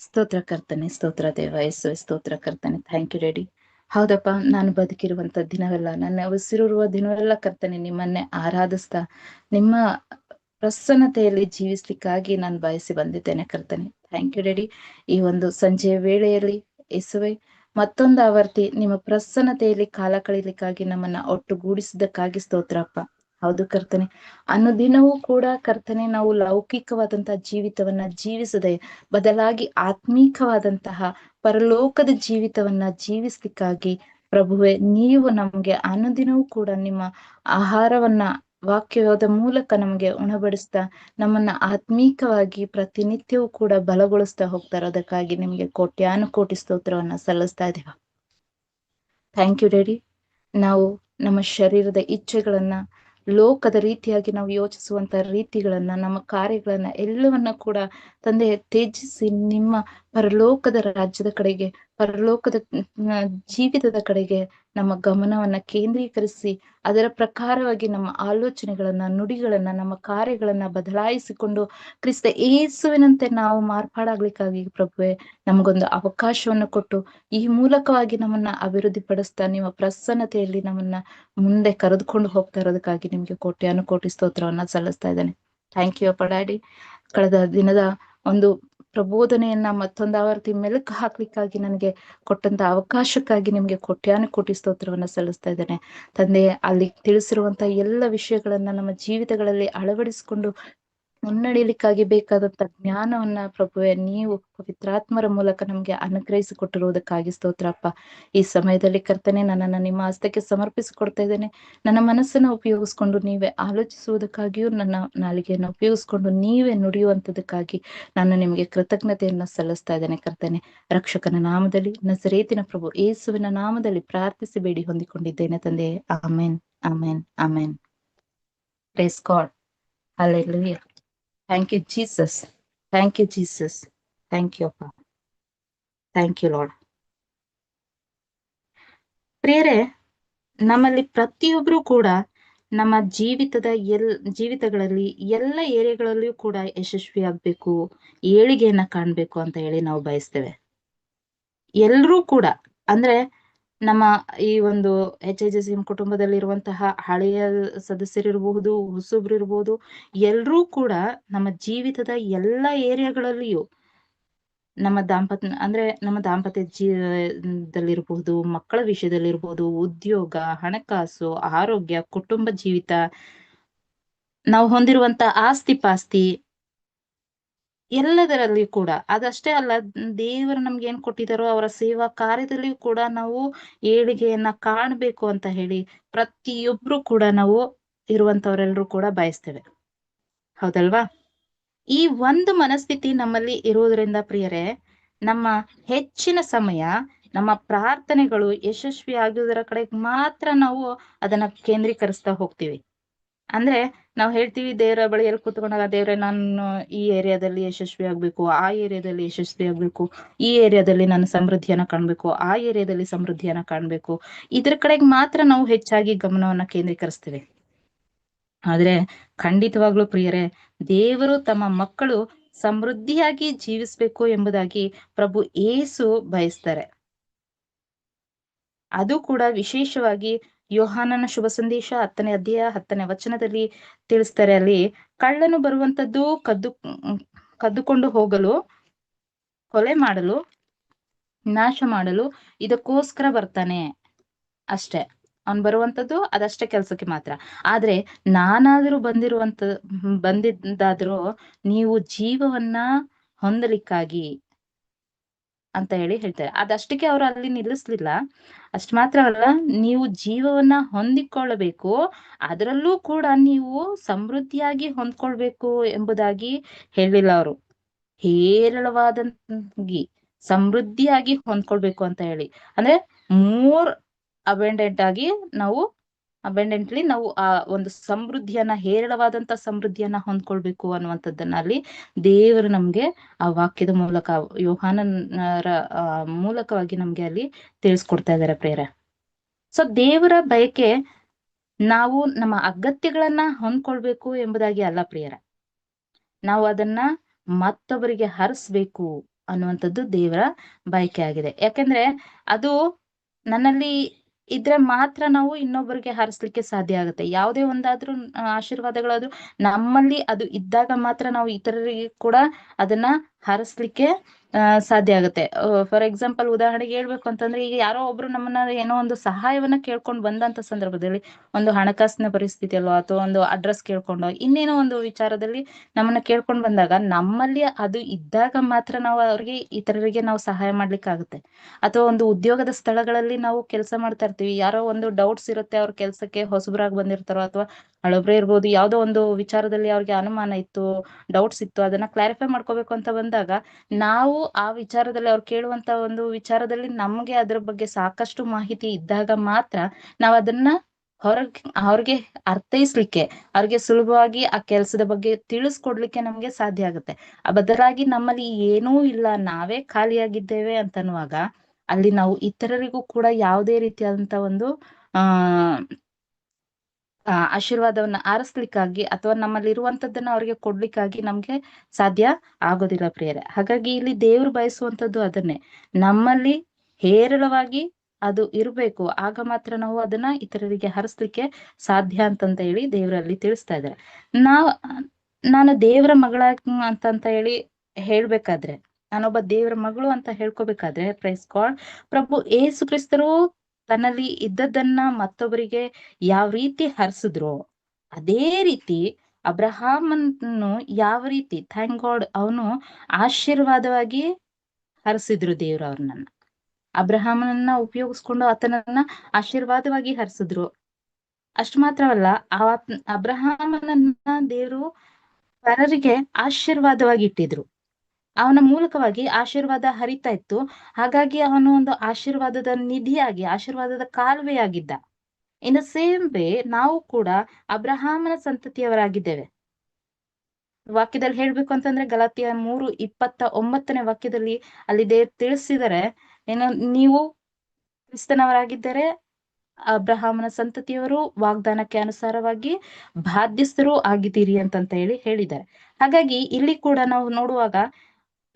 ಸ್ತೋತ್ರ ಕರ್ತನೆ, ಸ್ತೋತ್ರ ದೇವ ಯೇಸುವೆ ಸ್ತೋತ್ರ ಕರ್ತನೆ ಥ್ಯಾಂಕ್ ಯು ರೆಡಿ ಹೌದಪ್ಪ, ನಾನು ಬದುಕಿರುವಂತ ದಿನವೆಲ್ಲ, ನನ್ನ ಉಸಿರಿರುವ ದಿನವೆಲ್ಲ ಕರ್ತನೆ, ನಿಮ್ಮನ್ನೇ ಆರಾಧಿಸ್ತಾ, ನಿಮ್ಮ ಪ್ರಸನ್ನತೆಯಲ್ಲಿ ಜೀವಿಸ್ಲಿಕ್ಕಾಗಿ ನಾನು ಬಯಸಿ ಬಂದಿದ್ದೇನೆ ಕರ್ತನೆ. ಥ್ಯಾಂಕ್ ಯು ರೆಡಿ ಈ ಒಂದು ಸಂಜೆಯ ವೇಳೆಯಲ್ಲಿ ಎಸುವೆ ಮತ್ತೊಂದು ಆವರ್ತಿ ನಿಮ್ಮ ಪ್ರಸನ್ನತೆಯಲ್ಲಿ ಕಾಲ ಕಳೀಲಿಕ್ಕಾಗಿ ನಮ್ಮನ್ನ ಒಟ್ಟುಗೂಡಿಸಿದ್ದಕ್ಕಾಗಿ ಸ್ತೋತ್ರಪ್ಪ ಹೌದು ಕರ್ತನೆ. ಅನುದಿನವೂ ಕೂಡ ಕರ್ತನೆ, ನಾವು ಲೌಕಿಕವಾದಂತಹ ಜೀವಿತವನ್ನ ಜೀವಿಸದೆ ಬದಲಾಗಿ ಆತ್ಮೀಕವಾದಂತಹ ಪರಲೋಕದ ಜೀವಿತವನ್ನ ಜೀವಿಸ್ಲಿಕ್ಕಾಗಿ ಪ್ರಭುವೆ, ನೀವು ನಮ್ಗೆ ಅನುದಿನವೂ ಕೂಡ ನಿಮ್ಮ ಆಹಾರವನ್ನ, ವಾಕ್ಯದ ಮೂಲಕ ನಮಗೆ ಉಣಬಡಿಸ್ತಾ, ನಮ್ಮನ್ನ ಆತ್ಮೀಕವಾಗಿ ಪ್ರತಿನಿತ್ಯವೂ ಕೂಡ ಬಲಗೊಳಿಸ್ತಾ ಹೋಗ್ತಾರೆ ಅದಕ್ಕಾಗಿ ನಿಮ್ಗೆ ಕೋಟ್ಯಾನು ಕೋಟಿ ಸ್ತೋತ್ರವನ್ನ ಸಲ್ಲಿಸ್ತಾ ಇದೀವ ಥ್ಯಾಂಕ್ ಯು ಡೇಡಿ ನಾವು ನಮ್ಮ ಶರೀರದ ಇಚ್ಛೆಗಳನ್ನ ಲೋಕದ ರೀತಿಯಾಗಿ ನಾವು ಯೋಚಿಸುವಂತ ರೀತಿಗಳನ್ನ, ನಮ್ಮ ಕಾರ್ಯಗಳನ್ನ ಎಲ್ಲವನ್ನ ಕೂಡ ತಂದೆ ತ್ಯಜಿಸಿ ನಿಮ್ಮ ಪರಲೋಕದ ರಾಜ್ಯದ ಕಡೆಗೆ, ಪರಲೋಕದ ಜೀವಿತದ ಕಡೆಗೆ ನಮ್ಮ ಗಮನವನ್ನ ಕೇಂದ್ರೀಕರಿಸಿ, ಅದರ ಪ್ರಕಾರವಾಗಿ ನಮ್ಮ ಆಲೋಚನೆಗಳನ್ನ, ನುಡಿಗಳನ್ನ, ನಮ್ಮ ಕಾರ್ಯಗಳನ್ನ ಬದಲಾಯಿಸಿಕೊಂಡು ಕ್ರಿಸ್ತ ಏಸುವಿನಂತೆ ನಾವು ಮಾರ್ಪಾಡಾಗ್ಲಿಕ್ಕಾಗಿ ಪ್ರಭುವೆ, ನಮಗೊಂದು ಅವಕಾಶವನ್ನು ಕೊಟ್ಟು ಈ ಮೂಲಕವಾಗಿ ನಮ್ಮನ್ನ ಅಭಿವೃದ್ಧಿ ಪಡಿಸ್ತಾ ನಿಮ್ಮ ಪ್ರಸನ್ನತೆಯಲ್ಲಿ ನಮ್ಮನ್ನ ಮುಂದೆ ಕರೆದುಕೊಂಡು ಹೋಗ್ತಾ ಇರೋದಕ್ಕಾಗಿ ನಿಮ್ಗೆ ಕೋಟಿ ಅನುಕೋಟಿ ಸ್ತೋತ್ರವನ್ನ ಸಲ್ಲಿಸ್ತಾ ಇದ್ದೇನೆ. ಥ್ಯಾಂಕ್ ಯು ಪಡಾಡಿ ಕಳೆದ ದಿನದ ಒಂದು ಪ್ರಬೋಧನೆಯನ್ನ ಮತ್ತೊಂದು ಆವರ್ತಿ ಮೆಲುಕು ಹಾಕ್ಲಿಕ್ಕಾಗಿ ನನಗೆ ಕೊಟ್ಟಂತ ಅವಕಾಶಕ್ಕಾಗಿ ನಿಮ್ಗೆ ಕೋಟ್ಯಾನು ಕೋಟಿ ಸ್ತೋತ್ರವನ್ನ ಸಲ್ಲಿಸ್ತಾ ಇದ್ದೇನೆ. ತಂದೆ, ಅಲ್ಲಿ ತಿಳಿಸಿರುವಂತ ಎಲ್ಲ ವಿಷಯಗಳನ್ನ ನಮ್ಮ ಜೀವಿತಗಳಲ್ಲಿ ಅಳವಡಿಸಿಕೊಂಡು ಮುನ್ನಡೆಯಲಿಕ್ಕಾಗಿ ಬೇಕಾದಂತ ಜ್ಞಾನವನ್ನ ಪ್ರಭುವೆ, ನೀವು ಪವಿತ್ರಾತ್ಮರ ಮೂಲಕ ನಮ್ಗೆ ಅನುಗ್ರಹಿಸಿ ಕೊಟ್ಟಿರುವುದಕ್ಕಾಗಿ ಸ್ತೋತ್ರಪ್ಪ. ಈ ಸಮಯದಲ್ಲಿ ಕರ್ತನೆ, ನನ್ನನ್ನ ನಿಮ್ಮ ಹಸ್ತಕ್ಕೆ ಸಮರ್ಪಿಸಿಕೊಡ್ತಾ ಇದ್ದೇನೆ. ನನ್ನ ಮನಸ್ಸನ್ನ ಉಪಯೋಗಿಸ್ಕೊಂಡು ನೀವೇ ಆಲೋಚಿಸುವುದಕ್ಕಾಗಿಯೂ, ನನ್ನ ನಾಲಿಗೆಯನ್ನು ಉಪಯೋಗಿಸ್ಕೊಂಡು ನೀವೇ ನುಡಿಯುವಂತದಕ್ಕಾಗಿ ನಾನು ನಿಮಗೆ ಕೃತಜ್ಞತೆಯನ್ನ ಸಲ್ಲಿಸ್ತಾ ಇದ್ದೇನೆ ಕರ್ತನೆ. ರಕ್ಷಕನ ನಾಮದಲ್ಲಿ ನಸರೇತಿನ ಪ್ರಭು ಏಸುವಿನ ನಾಮದಲ್ಲಿ ಪ್ರಾರ್ಥಿಸಿ ಬೇಡಿ ಹೊಂದಿಕೊಂಡಿದ್ದೇನೆ ತಂದೆ ಆಮೇನ್ ಆಮೇನ್ ಆಮೇನ್. Praise God Hallelujah. Thank you, Jesus. Thank you, Jesus. Thank you, Papa. Thank you, Lord. ಪ್ರಿಯರೇ ನಮ್ಮಲ್ಲಿ ಪ್ರತಿಯೊಬ್ರು ಕೂಡ ನಮ್ಮ ಜೀವಿತದ ಎಲ್ ಜೀವಿತಗಳಲ್ಲಿ ಎಲ್ಲ ಏರಿಯಾಗಳಲ್ಲಿಯೂ ಕೂಡ ಯಶಸ್ವಿ ಆಗ್ಬೇಕು ಏಳಿಗೆಯನ್ನ ಕಾಣ್ಬೇಕು ಅಂತ ಹೇಳಿ ನಾವು ಬಯಸ್ತೇವೆ ಎಲ್ರೂ ಕೂಡ ಅಂದ್ರೆ ನಮ್ಮ ಈ ಒಂದು ಎಚ್ ಎಸ್ ಎಂ ಕುಟುಂಬದಲ್ಲಿ ಇರುವಂತಹ ಹಳೆಯ ಸದಸ್ಯರಿರಬಹುದು ಹೊಸಬ್ರು ಇರಬಹುದು ಎಲ್ರೂ ಕೂಡ ನಮ್ಮ ಜೀವಿತದ ಎಲ್ಲ ಏರಿಯಾಗಳಲ್ಲಿಯೂ ನಮ್ಮ ದಾಂಪತ್ಯ, ಅಂದ್ರೆ ನಮ್ಮ ದಾಂಪತ್ಯ ಜೀವದಲ್ಲಿರಬಹುದು ಮಕ್ಕಳ ವಿಷಯದಲ್ಲಿರಬಹುದು ಉದ್ಯೋಗ, ಹಣಕಾಸು, ಆರೋಗ್ಯ, ಕುಟುಂಬ ಜೀವಿತ, ನಾವು ಹೊಂದಿರುವಂತ ಆಸ್ತಿ ಪಾಸ್ತಿ ಎಲ್ಲದರಲ್ಲಿಯೂ ಕೂಡ. ಅದಷ್ಟೇ ಅಲ್ಲ, ದೇವರು ನಮ್ಗೆ ಏನ್ ಕೊಟ್ಟಿದಾರೋ ಅವರ ಸೇವಾ ಕಾರ್ಯದಲ್ಲಿಯೂ ಕೂಡ ನಾವು ಏಳಿಗೆಯನ್ನ ಕಾಣ್ಬೇಕು ಅಂತ ಹೇಳಿ ಪ್ರತಿಯೊಬ್ರು ಕೂಡ ನಾವು ಇರುವಂತವರೆಲ್ಲರೂ ಕೂಡ ಬಯಸ್ತೇವೆ. ಹೌದಲ್ವಾ? ಈ ಒಂದು ಮನಸ್ಥಿತಿ ನಮ್ಮಲ್ಲಿ ಇರುವುದರಿಂದ ಪ್ರಿಯರೇ, ನಮ್ಮ ಹೆಚ್ಚಿನ ಸಮಯ, ನಮ್ಮ ಪ್ರಾರ್ಥನೆಗಳು ಯಶಸ್ವಿ ಆಗುವುದರ ಕಡೆ ಮಾತ್ರ ನಾವು ಅದನ್ನ ಕೇಂದ್ರೀಕರಿಸ್ತಾ ಹೋಗ್ತೀವಿ. ಅಂದ್ರೆ ನಾವು ಹೇಳ್ತೀವಿ ದೇವರ ಬಳಿ ಎಲ್ಲಿ ಕೂತ್ಕೊಂಡಾಗ, ದೇವ್ರೆ, ನಾನು ಈ ಏರಿಯಾದಲ್ಲಿ ಯಶಸ್ವಿ ಆಗ್ಬೇಕು, ಆ ಏರಿಯಾದಲ್ಲಿ ಯಶಸ್ವಿ ಆಗ್ಬೇಕು, ಈ ಏರಿಯಾದಲ್ಲಿ ನಾನು ಸಮೃದ್ಧಿಯನ್ನ ಕಾಣ್ಬೇಕು, ಆ ಏರಿಯಾದಲ್ಲಿ ಸಮೃದ್ಧಿಯನ್ನ ಕಾಣ್ಬೇಕು. ಇದ್ರ ಕಡೆಗೆ ಮಾತ್ರ ನಾವು ಹೆಚ್ಚಾಗಿ ಗಮನವನ್ನ ಕೇಂದ್ರೀಕರಿಸ್ತೇವೆ. ಆದ್ರೆ ಖಂಡಿತವಾಗ್ಲೂ ಪ್ರಿಯರೇ, ದೇವರು ತಮ್ಮ ಮಕ್ಕಳು ಸಮೃದ್ಧಿಯಾಗಿ ಜೀವಿಸ್ಬೇಕು ಎಂಬುದಾಗಿ ಪ್ರಭು ಏಸು ಬಯಸ್ತಾರೆ. ಅದು ಕೂಡ ವಿಶೇಷವಾಗಿ ಯೋಹಾನನ ಶುಭ ಸಂದೇಶ ಹತ್ತನೇ ಅಧ್ಯಾಯ ಹತ್ತನೇ ವಚನದಲ್ಲಿ ತಿಳಿಸ್ತಾರೆ ಅಲ್ಲಿ, ಕಳ್ಳನು ಬರುವಂತದ್ದು ಕದ್ದು, ಕದ್ದುಕೊಂಡು ಹೋಗಲು, ಕೊಲೆ ಮಾಡಲು, ನಾಶ ಮಾಡಲು ಇದಕ್ಕೋಸ್ಕರ ಬರ್ತಾನೆ ಅಷ್ಟೇ. ಅವನ್ ಬರುವಂತದ್ದು ಅದಷ್ಟೇ ಕೆಲ್ಸಕ್ಕೆ ಮಾತ್ರ. ಆದ್ರೆ ನಾನಾದ್ರೂ ಬಂದಿರುವಂತ, ಬಂದಿದ್ದಾದ್ರೂ ನೀವು ಜೀವವನ್ನ ಹೊಂದಲಿಕ್ಕಾಗಿ ಅಂತ ಹೇಳಿ ಹೇಳ್ತಾರೆ. ಅದಷ್ಟಕ್ಕೆ ಅವ್ರು ಅಲ್ಲಿ ನಿಲ್ಲಿಸ್ಲಿಲ್ಲ. ಅಷ್ಟ್ ಮಾತ್ರವಲ್ಲ ನೀವು ಜೀವವನ್ನ ಹೊಂದಿಕೊಳ್ಳಬೇಕು. ಅದರಲ್ಲೂ ಕೂಡ ನೀವು ಸಮೃದ್ಧಿಯಾಗಿ ಹೊಂದ್ಕೊಳ್ಬೇಕು ಎಂಬುದಾಗಿ ಹೇಳಿಲ್ಲ ಅವರು. ಹೇರಳವಾದಂಗಿ ಸಮೃದ್ಧಿಯಾಗಿ ಹೊಂದ್ಕೊಳ್ಬೇಕು ಅಂತ ಹೇಳಿ. ಅಂದ್ರೆ ಮೋರ್ ಅಬೆಂಡೆಂಟ್ ಆಗಿ ನಾವು ಅಬೆಂಡೆಂಟ್ಲಿ ನಾವು ಆ ಒಂದು ಸಮೃದ್ಧಿಯನ್ನ, ಹೇರಳವಾದಂತ ಸಮೃದ್ಧಿಯನ್ನ ಹೊಂದ್ಕೊಳ್ಬೇಕು ಅನ್ನುವಂಥದ್ದನ್ನ ಅಲ್ಲಿ ದೇವರು ನಮ್ಗೆ ಆ ವಾಕ್ಯದ ಮೂಲಕ ಯೋಹಾನರ ಮೂಲಕವಾಗಿ ನಮ್ಗೆ ಅಲ್ಲಿ ತಿಳಿಸ್ಕೊಡ್ತಾ ಇದ್ದಾರೆ ಪ್ರೇರೆ ಸೊ ದೇವರ ಬಯಕೆ ನಾವು ನಮ್ಮ ಅಗತ್ಯಗಳನ್ನ ಹೊಂದ್ಕೊಳ್ಬೇಕು ಎಂಬುದಾಗಿ ಅಲ್ಲ ಪ್ರಿಯರ. ನಾವು ಅದನ್ನ ಮತ್ತೊಬ್ಬರಿಗೆ ಹರಿಸ್ಬೇಕು ಅನ್ನುವಂಥದ್ದು ದೇವರ ಬಯಕೆ ಆಗಿದೆ. ಯಾಕಂದ್ರೆ ಅದು ನನ್ನಲ್ಲಿ ಇದ್ರೆ ಮಾತ್ರ ನಾವು ಇನ್ನೊಬ್ಬರಿಗೆ ಹರಿಸ್ಲಿಕ್ಕೆ ಸಾಧ್ಯ ಆಗುತ್ತೆ. ಯಾವುದೇ ಒಂದಾದ್ರೂ ಆಶೀರ್ವಾದಗಳಾದ್ರೂ ನಮ್ಮಲ್ಲಿ ಅದು ಇದ್ದಾಗ ಮಾತ್ರ ನಾವು ಇತರರಿಗೆ ಕೂಡ ಅದನ್ನ ಹರಿಸ್ಲಿಕ್ಕೆ ಸಾಧ್ಯ ಆಗುತ್ತೆ. ಫಾರ್ ಎಕ್ಸಾಂಪಲ್ ಉದಾಹರಣೆಗೆ ಹೇಳ್ಬೇಕು ಅಂತಂದ್ರೆ, ಈಗ ಯಾರೋ ಒಬ್ರು ನಮ್ಮನ್ನ ಏನೋ ಒಂದು ಸಹಾಯವನ್ನ ಕೇಳ್ಕೊಂಡು ಬಂದಂತ ಸಂದರ್ಭದಲ್ಲಿ, ಒಂದು ಹಣಕಾಸಿನ ಪರಿಸ್ಥಿತಿ ಅಲ್ವಾ ಅಥವಾ ಒಂದು ಅಡ್ರೆಸ್ ಕೇಳ್ಕೊಂಡು, ಇನ್ನೇನೋ ಒಂದು ವಿಚಾರದಲ್ಲಿ ನಮ್ಮನ್ನ ಕೇಳ್ಕೊಂಡು ಬಂದಾಗ, ನಮ್ಮಲ್ಲಿ ಅದು ಇದ್ದಾಗ ಮಾತ್ರ ನಾವು ಅವ್ರಿಗೆ, ಇತರರಿಗೆ ನಾವು ಸಹಾಯ ಮಾಡ್ಲಿಕ್ಕೆ ಆಗುತ್ತೆ. ಅಥವಾ ಒಂದು ಉದ್ಯೋಗದ ಸ್ಥಳಗಳಲ್ಲಿ ನಾವು ಕೆಲಸ ಮಾಡ್ತಾ ಇರ್ತೀವಿ, ಯಾರೋ ಒಂದು ಡೌಟ್ಸ್ ಇರುತ್ತೆ, ಅವ್ರ ಕೆಲ್ಸಕ್ಕೆ ಹೊಸಬ್ರಾಗಿ ಬಂದಿರ್ತಾರೋ ಅಥವಾ ಹಳಬ್ರೇ ಇರ್ಬೋದು ಯಾವ್ದೋ ಒಂದು ವಿಚಾರದಲ್ಲಿ ಅವ್ರಿಗೆ ಅನುಮಾನ ಇತ್ತು ಡೌಟ್ಸ್ ಇತ್ತು ಅದನ್ನ ಕ್ಲಾರಿಫೈ ಮಾಡ್ಕೋಬೇಕು ಅಂತ ಬಂದಾಗ ನಾವು ಆ ವಿಚಾರದಲ್ಲಿ ಅವ್ರು ಕೇಳುವಂತ ಒಂದು ವಿಚಾರದಲ್ಲಿ ನಮ್ಗೆ ಅದ್ರ ಬಗ್ಗೆ ಸಾಕಷ್ಟು ಮಾಹಿತಿ ಇದ್ದಾಗ ಮಾತ್ರ ನಾವ್ ಅದನ್ನ ಹೊರಗ್ ಅವ್ರಿಗೆ ಅರ್ಥೈಸ್ಲಿಕ್ಕೆ ಅವ್ರಿಗೆ ಸುಲಭವಾಗಿ ಆ ಕೆಲ್ಸದ ಬಗ್ಗೆ ತಿಳಿಸ್ಕೊಡ್ಲಿಕ್ಕೆ ನಮ್ಗೆ ಸಾಧ್ಯ ಆಗುತ್ತೆ. ಬದಲಾಗಿ ನಮ್ಮಲ್ಲಿ ಏನೂ ಇಲ್ಲ ನಾವೇ ಖಾಲಿಯಾಗಿದ್ದೇವೆ ಅಂತನ್ನುವಾಗ ಅಲ್ಲಿ ನಾವು ಇತರರಿಗೂ ಕೂಡ ಯಾವುದೇ ರೀತಿಯಾದಂತ ಒಂದು ಆ, ಆಶೀರ್ವಾದವನ್ನ ಆರಿಸ್ಲಿಕ್ಕಾಗಿ ಅಥವಾ ನಮ್ಮಲ್ಲಿ ಇರುವಂತದ್ದನ್ನ ಅವ್ರಿಗೆ ಕೊಡ್ಲಿಕ್ಕಾಗಿ ನಮ್ಗೆ ಸಾಧ್ಯ ಆಗೋದಿಲ್ಲ ಪ್ರಿಯರೇ. ಹಾಗಾಗಿ ಇಲ್ಲಿ ದೇವ್ರು ಬಯಸುವಂತದ್ದು ಅದನ್ನೇ. ನಮ್ಮಲ್ಲಿ ಹೇರಳವಾಗಿ ಅದು ಇರಬೇಕು. ಆಗ ಮಾತ್ರ ನಾವು ಅದನ್ನ ಇತರರಿಗೆ ಹರಿಸ್ಲಿಕ್ಕೆ ಸಾಧ್ಯ ಅಂತಂತ ಹೇಳಿ ದೇವರಲ್ಲಿ ತಿಳಿಸ್ತಾ ಇದ್ದಾರೆ. ನಾವ್, ನಾನು ದೇವರ ಮಗಳ ಅಂತಂತ ಹೇಳಿ ಹೇಳ್ಬೇಕಾದ್ರೆ, ನಾನೊಬ್ಬ ದೇವರ ಮಗಳು ಅಂತ ಹೇಳ್ಕೊಬೇಕಾದ್ರೆ ಪ್ರೈಸ್ ಗಾಡ್ ಪ್ರಭು ಏಸು ಕ್ರಿಸ್ತರು ತನ್ನಲ್ಲಿ ಇದ್ದದ್ದನ್ನ ಮತ್ತೊಬ್ಬರಿಗೆ ಯಾವ ರೀತಿ ಹರಿಸಿದ್ರು ಅದೇ ರೀತಿ ಅಬ್ರಹಾಮನ್ನು ಯಾವ ರೀತಿ ಥ್ಯಾಂಕ್ ಗಾಡ್ ಅವನು ಆಶೀರ್ವಾದವಾಗಿ ಹರಿಸಿದ್ರು ದೇವ್ರು ಅವ್ರನ್ನ. ಅಬ್ರಹಾಮನನ್ನ ಉಪಯೋಗಿಸ್ಕೊಂಡು ಆತನನ್ನ ಆಶೀರ್ವಾದವಾಗಿ ಹರಿಸಿದ್ರು. ಅಷ್ಟು ಮಾತ್ರವಲ್ಲ ಅಬ್ರಹಾಮನನ್ನ ದೇವ್ರು ಪರರಿಗೆ ಆಶೀರ್ವಾದವಾಗಿ ಇಟ್ಟಿದ್ರು. ಅವನ ಮೂಲಕವಾಗಿ ಆಶೀರ್ವಾದ ಹರಿತಾ ಇತ್ತು. ಹಾಗಾಗಿ ಅವನು ಒಂದು ಆಶೀರ್ವಾದದ ನಿಧಿಯಾಗಿ, ಆಶೀರ್ವಾದದ ಕಾಲುವೆಯಾಗಿದ್ದ. ಇನ್ ಸೇಮ್ ವೇ ನಾವು ಕೂಡ ಅಬ್ರಹಾಮನ ಸಂತತಿಯವರಾಗಿದ್ದೇವೆ. ವಾಕ್ಯದಲ್ಲಿ ಹೇಳ್ಬೇಕು ಅಂತಂದ್ರೆ ಗಲಾತಿಯ ಮೂರು ಇಪ್ಪತ್ತ ಒಂಬತ್ತನೇ ವಾಕ್ಯದಲ್ಲಿ ಅಲ್ಲಿ ದೇವ್ ತಿಳಿಸಿದರೆ ಏನು ನೀವು ಕ್ರಿಸ್ತನವರಾಗಿದ್ದರೆ ಅಬ್ರಹಾಮನ ಸಂತತಿಯವರು ವಾಗ್ದಾನಕ್ಕೆ ಅನುಸಾರವಾಗಿ ಬಾಧ್ಯಸ್ಥರು ಆಗಿದ್ದೀರಿ ಅಂತಂತ ಹೇಳಿ ಹೇಳಿದ್ದಾರೆ. ಹಾಗಾಗಿ ಇಲ್ಲಿ ಕೂಡ ನಾವು ನೋಡುವಾಗ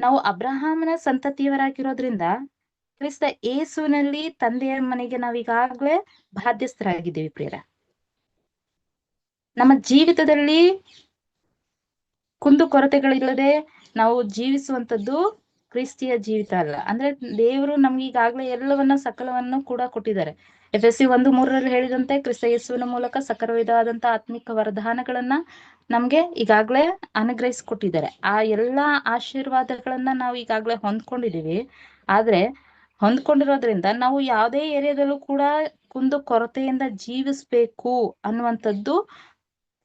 ನಾವು ಅಬ್ರಹಾಮನ ಸಂತತಿಯವರಾಗಿರೋದ್ರಿಂದ ಕ್ರಿಸ್ತ ಏಸುವಿನಲ್ಲಿ ತಂದೆಯ ಮನೆಗೆ ನಾವೀಗಾಗ್ಲೇ ಬಾಧ್ಯಸ್ಥರಾಗಿದ್ದೀವಿ ಪ್ರಿಯರ. ನಮ್ಮ ಜೀವಿತದಲ್ಲಿ ಕುಂದು ಕೊರತೆಗಳಿಲ್ಲದೆ ನಾವು ಜೀವಿಸುವಂತದ್ದು ಕ್ರಿಸ್ತಿಯ ಜೀವಿತ ಅಲ್ಲ. ಅಂದ್ರೆ ದೇವರು ನಮ್ಗೆ ಈಗಾಗ್ಲೇ ಎಲ್ಲವನ್ನ ಸಕಲವನ್ನು ಕೂಡ ಕೊಟ್ಟಿದ್ದಾರೆ. ಎಫ್ ಎಸ್ ಸಿ ಒಂದು ಮೂರರಲ್ಲಿ ಹೇಳಿದಂತೆ ಕ್ರಿಸ್ತ ಯೇಸುವಿನ ಮೂಲಕ ಸಕಲ ವಿಧವಾದಂತಹ ಆತ್ಮಿಕ ವರದಾನಗಳನ್ನ ನಮ್ಗೆ ಈಗಾಗ್ಲೇ ಅನುಗ್ರಹಿಸ್ಕೊಟ್ಟಿದ್ದಾರೆ. ಆ ಎಲ್ಲಾ ಆಶೀರ್ವಾದಗಳನ್ನ ನಾವು ಈಗಾಗ್ಲೇ ಹೊಂದ್ಕೊಂಡಿದೀವಿ. ಆದ್ರೆ ಹೊಂದ್ಕೊಂಡಿರೋದ್ರಿಂದ ನಾವು ಯಾವುದೇ ಏರಿಯಾದಲ್ಲೂ ಕೂಡ ಕುಂದು ಕೊರತೆಯಿಂದ ಜೀವಿಸ್ಬೇಕು ಅನ್ನುವಂಥದ್ದು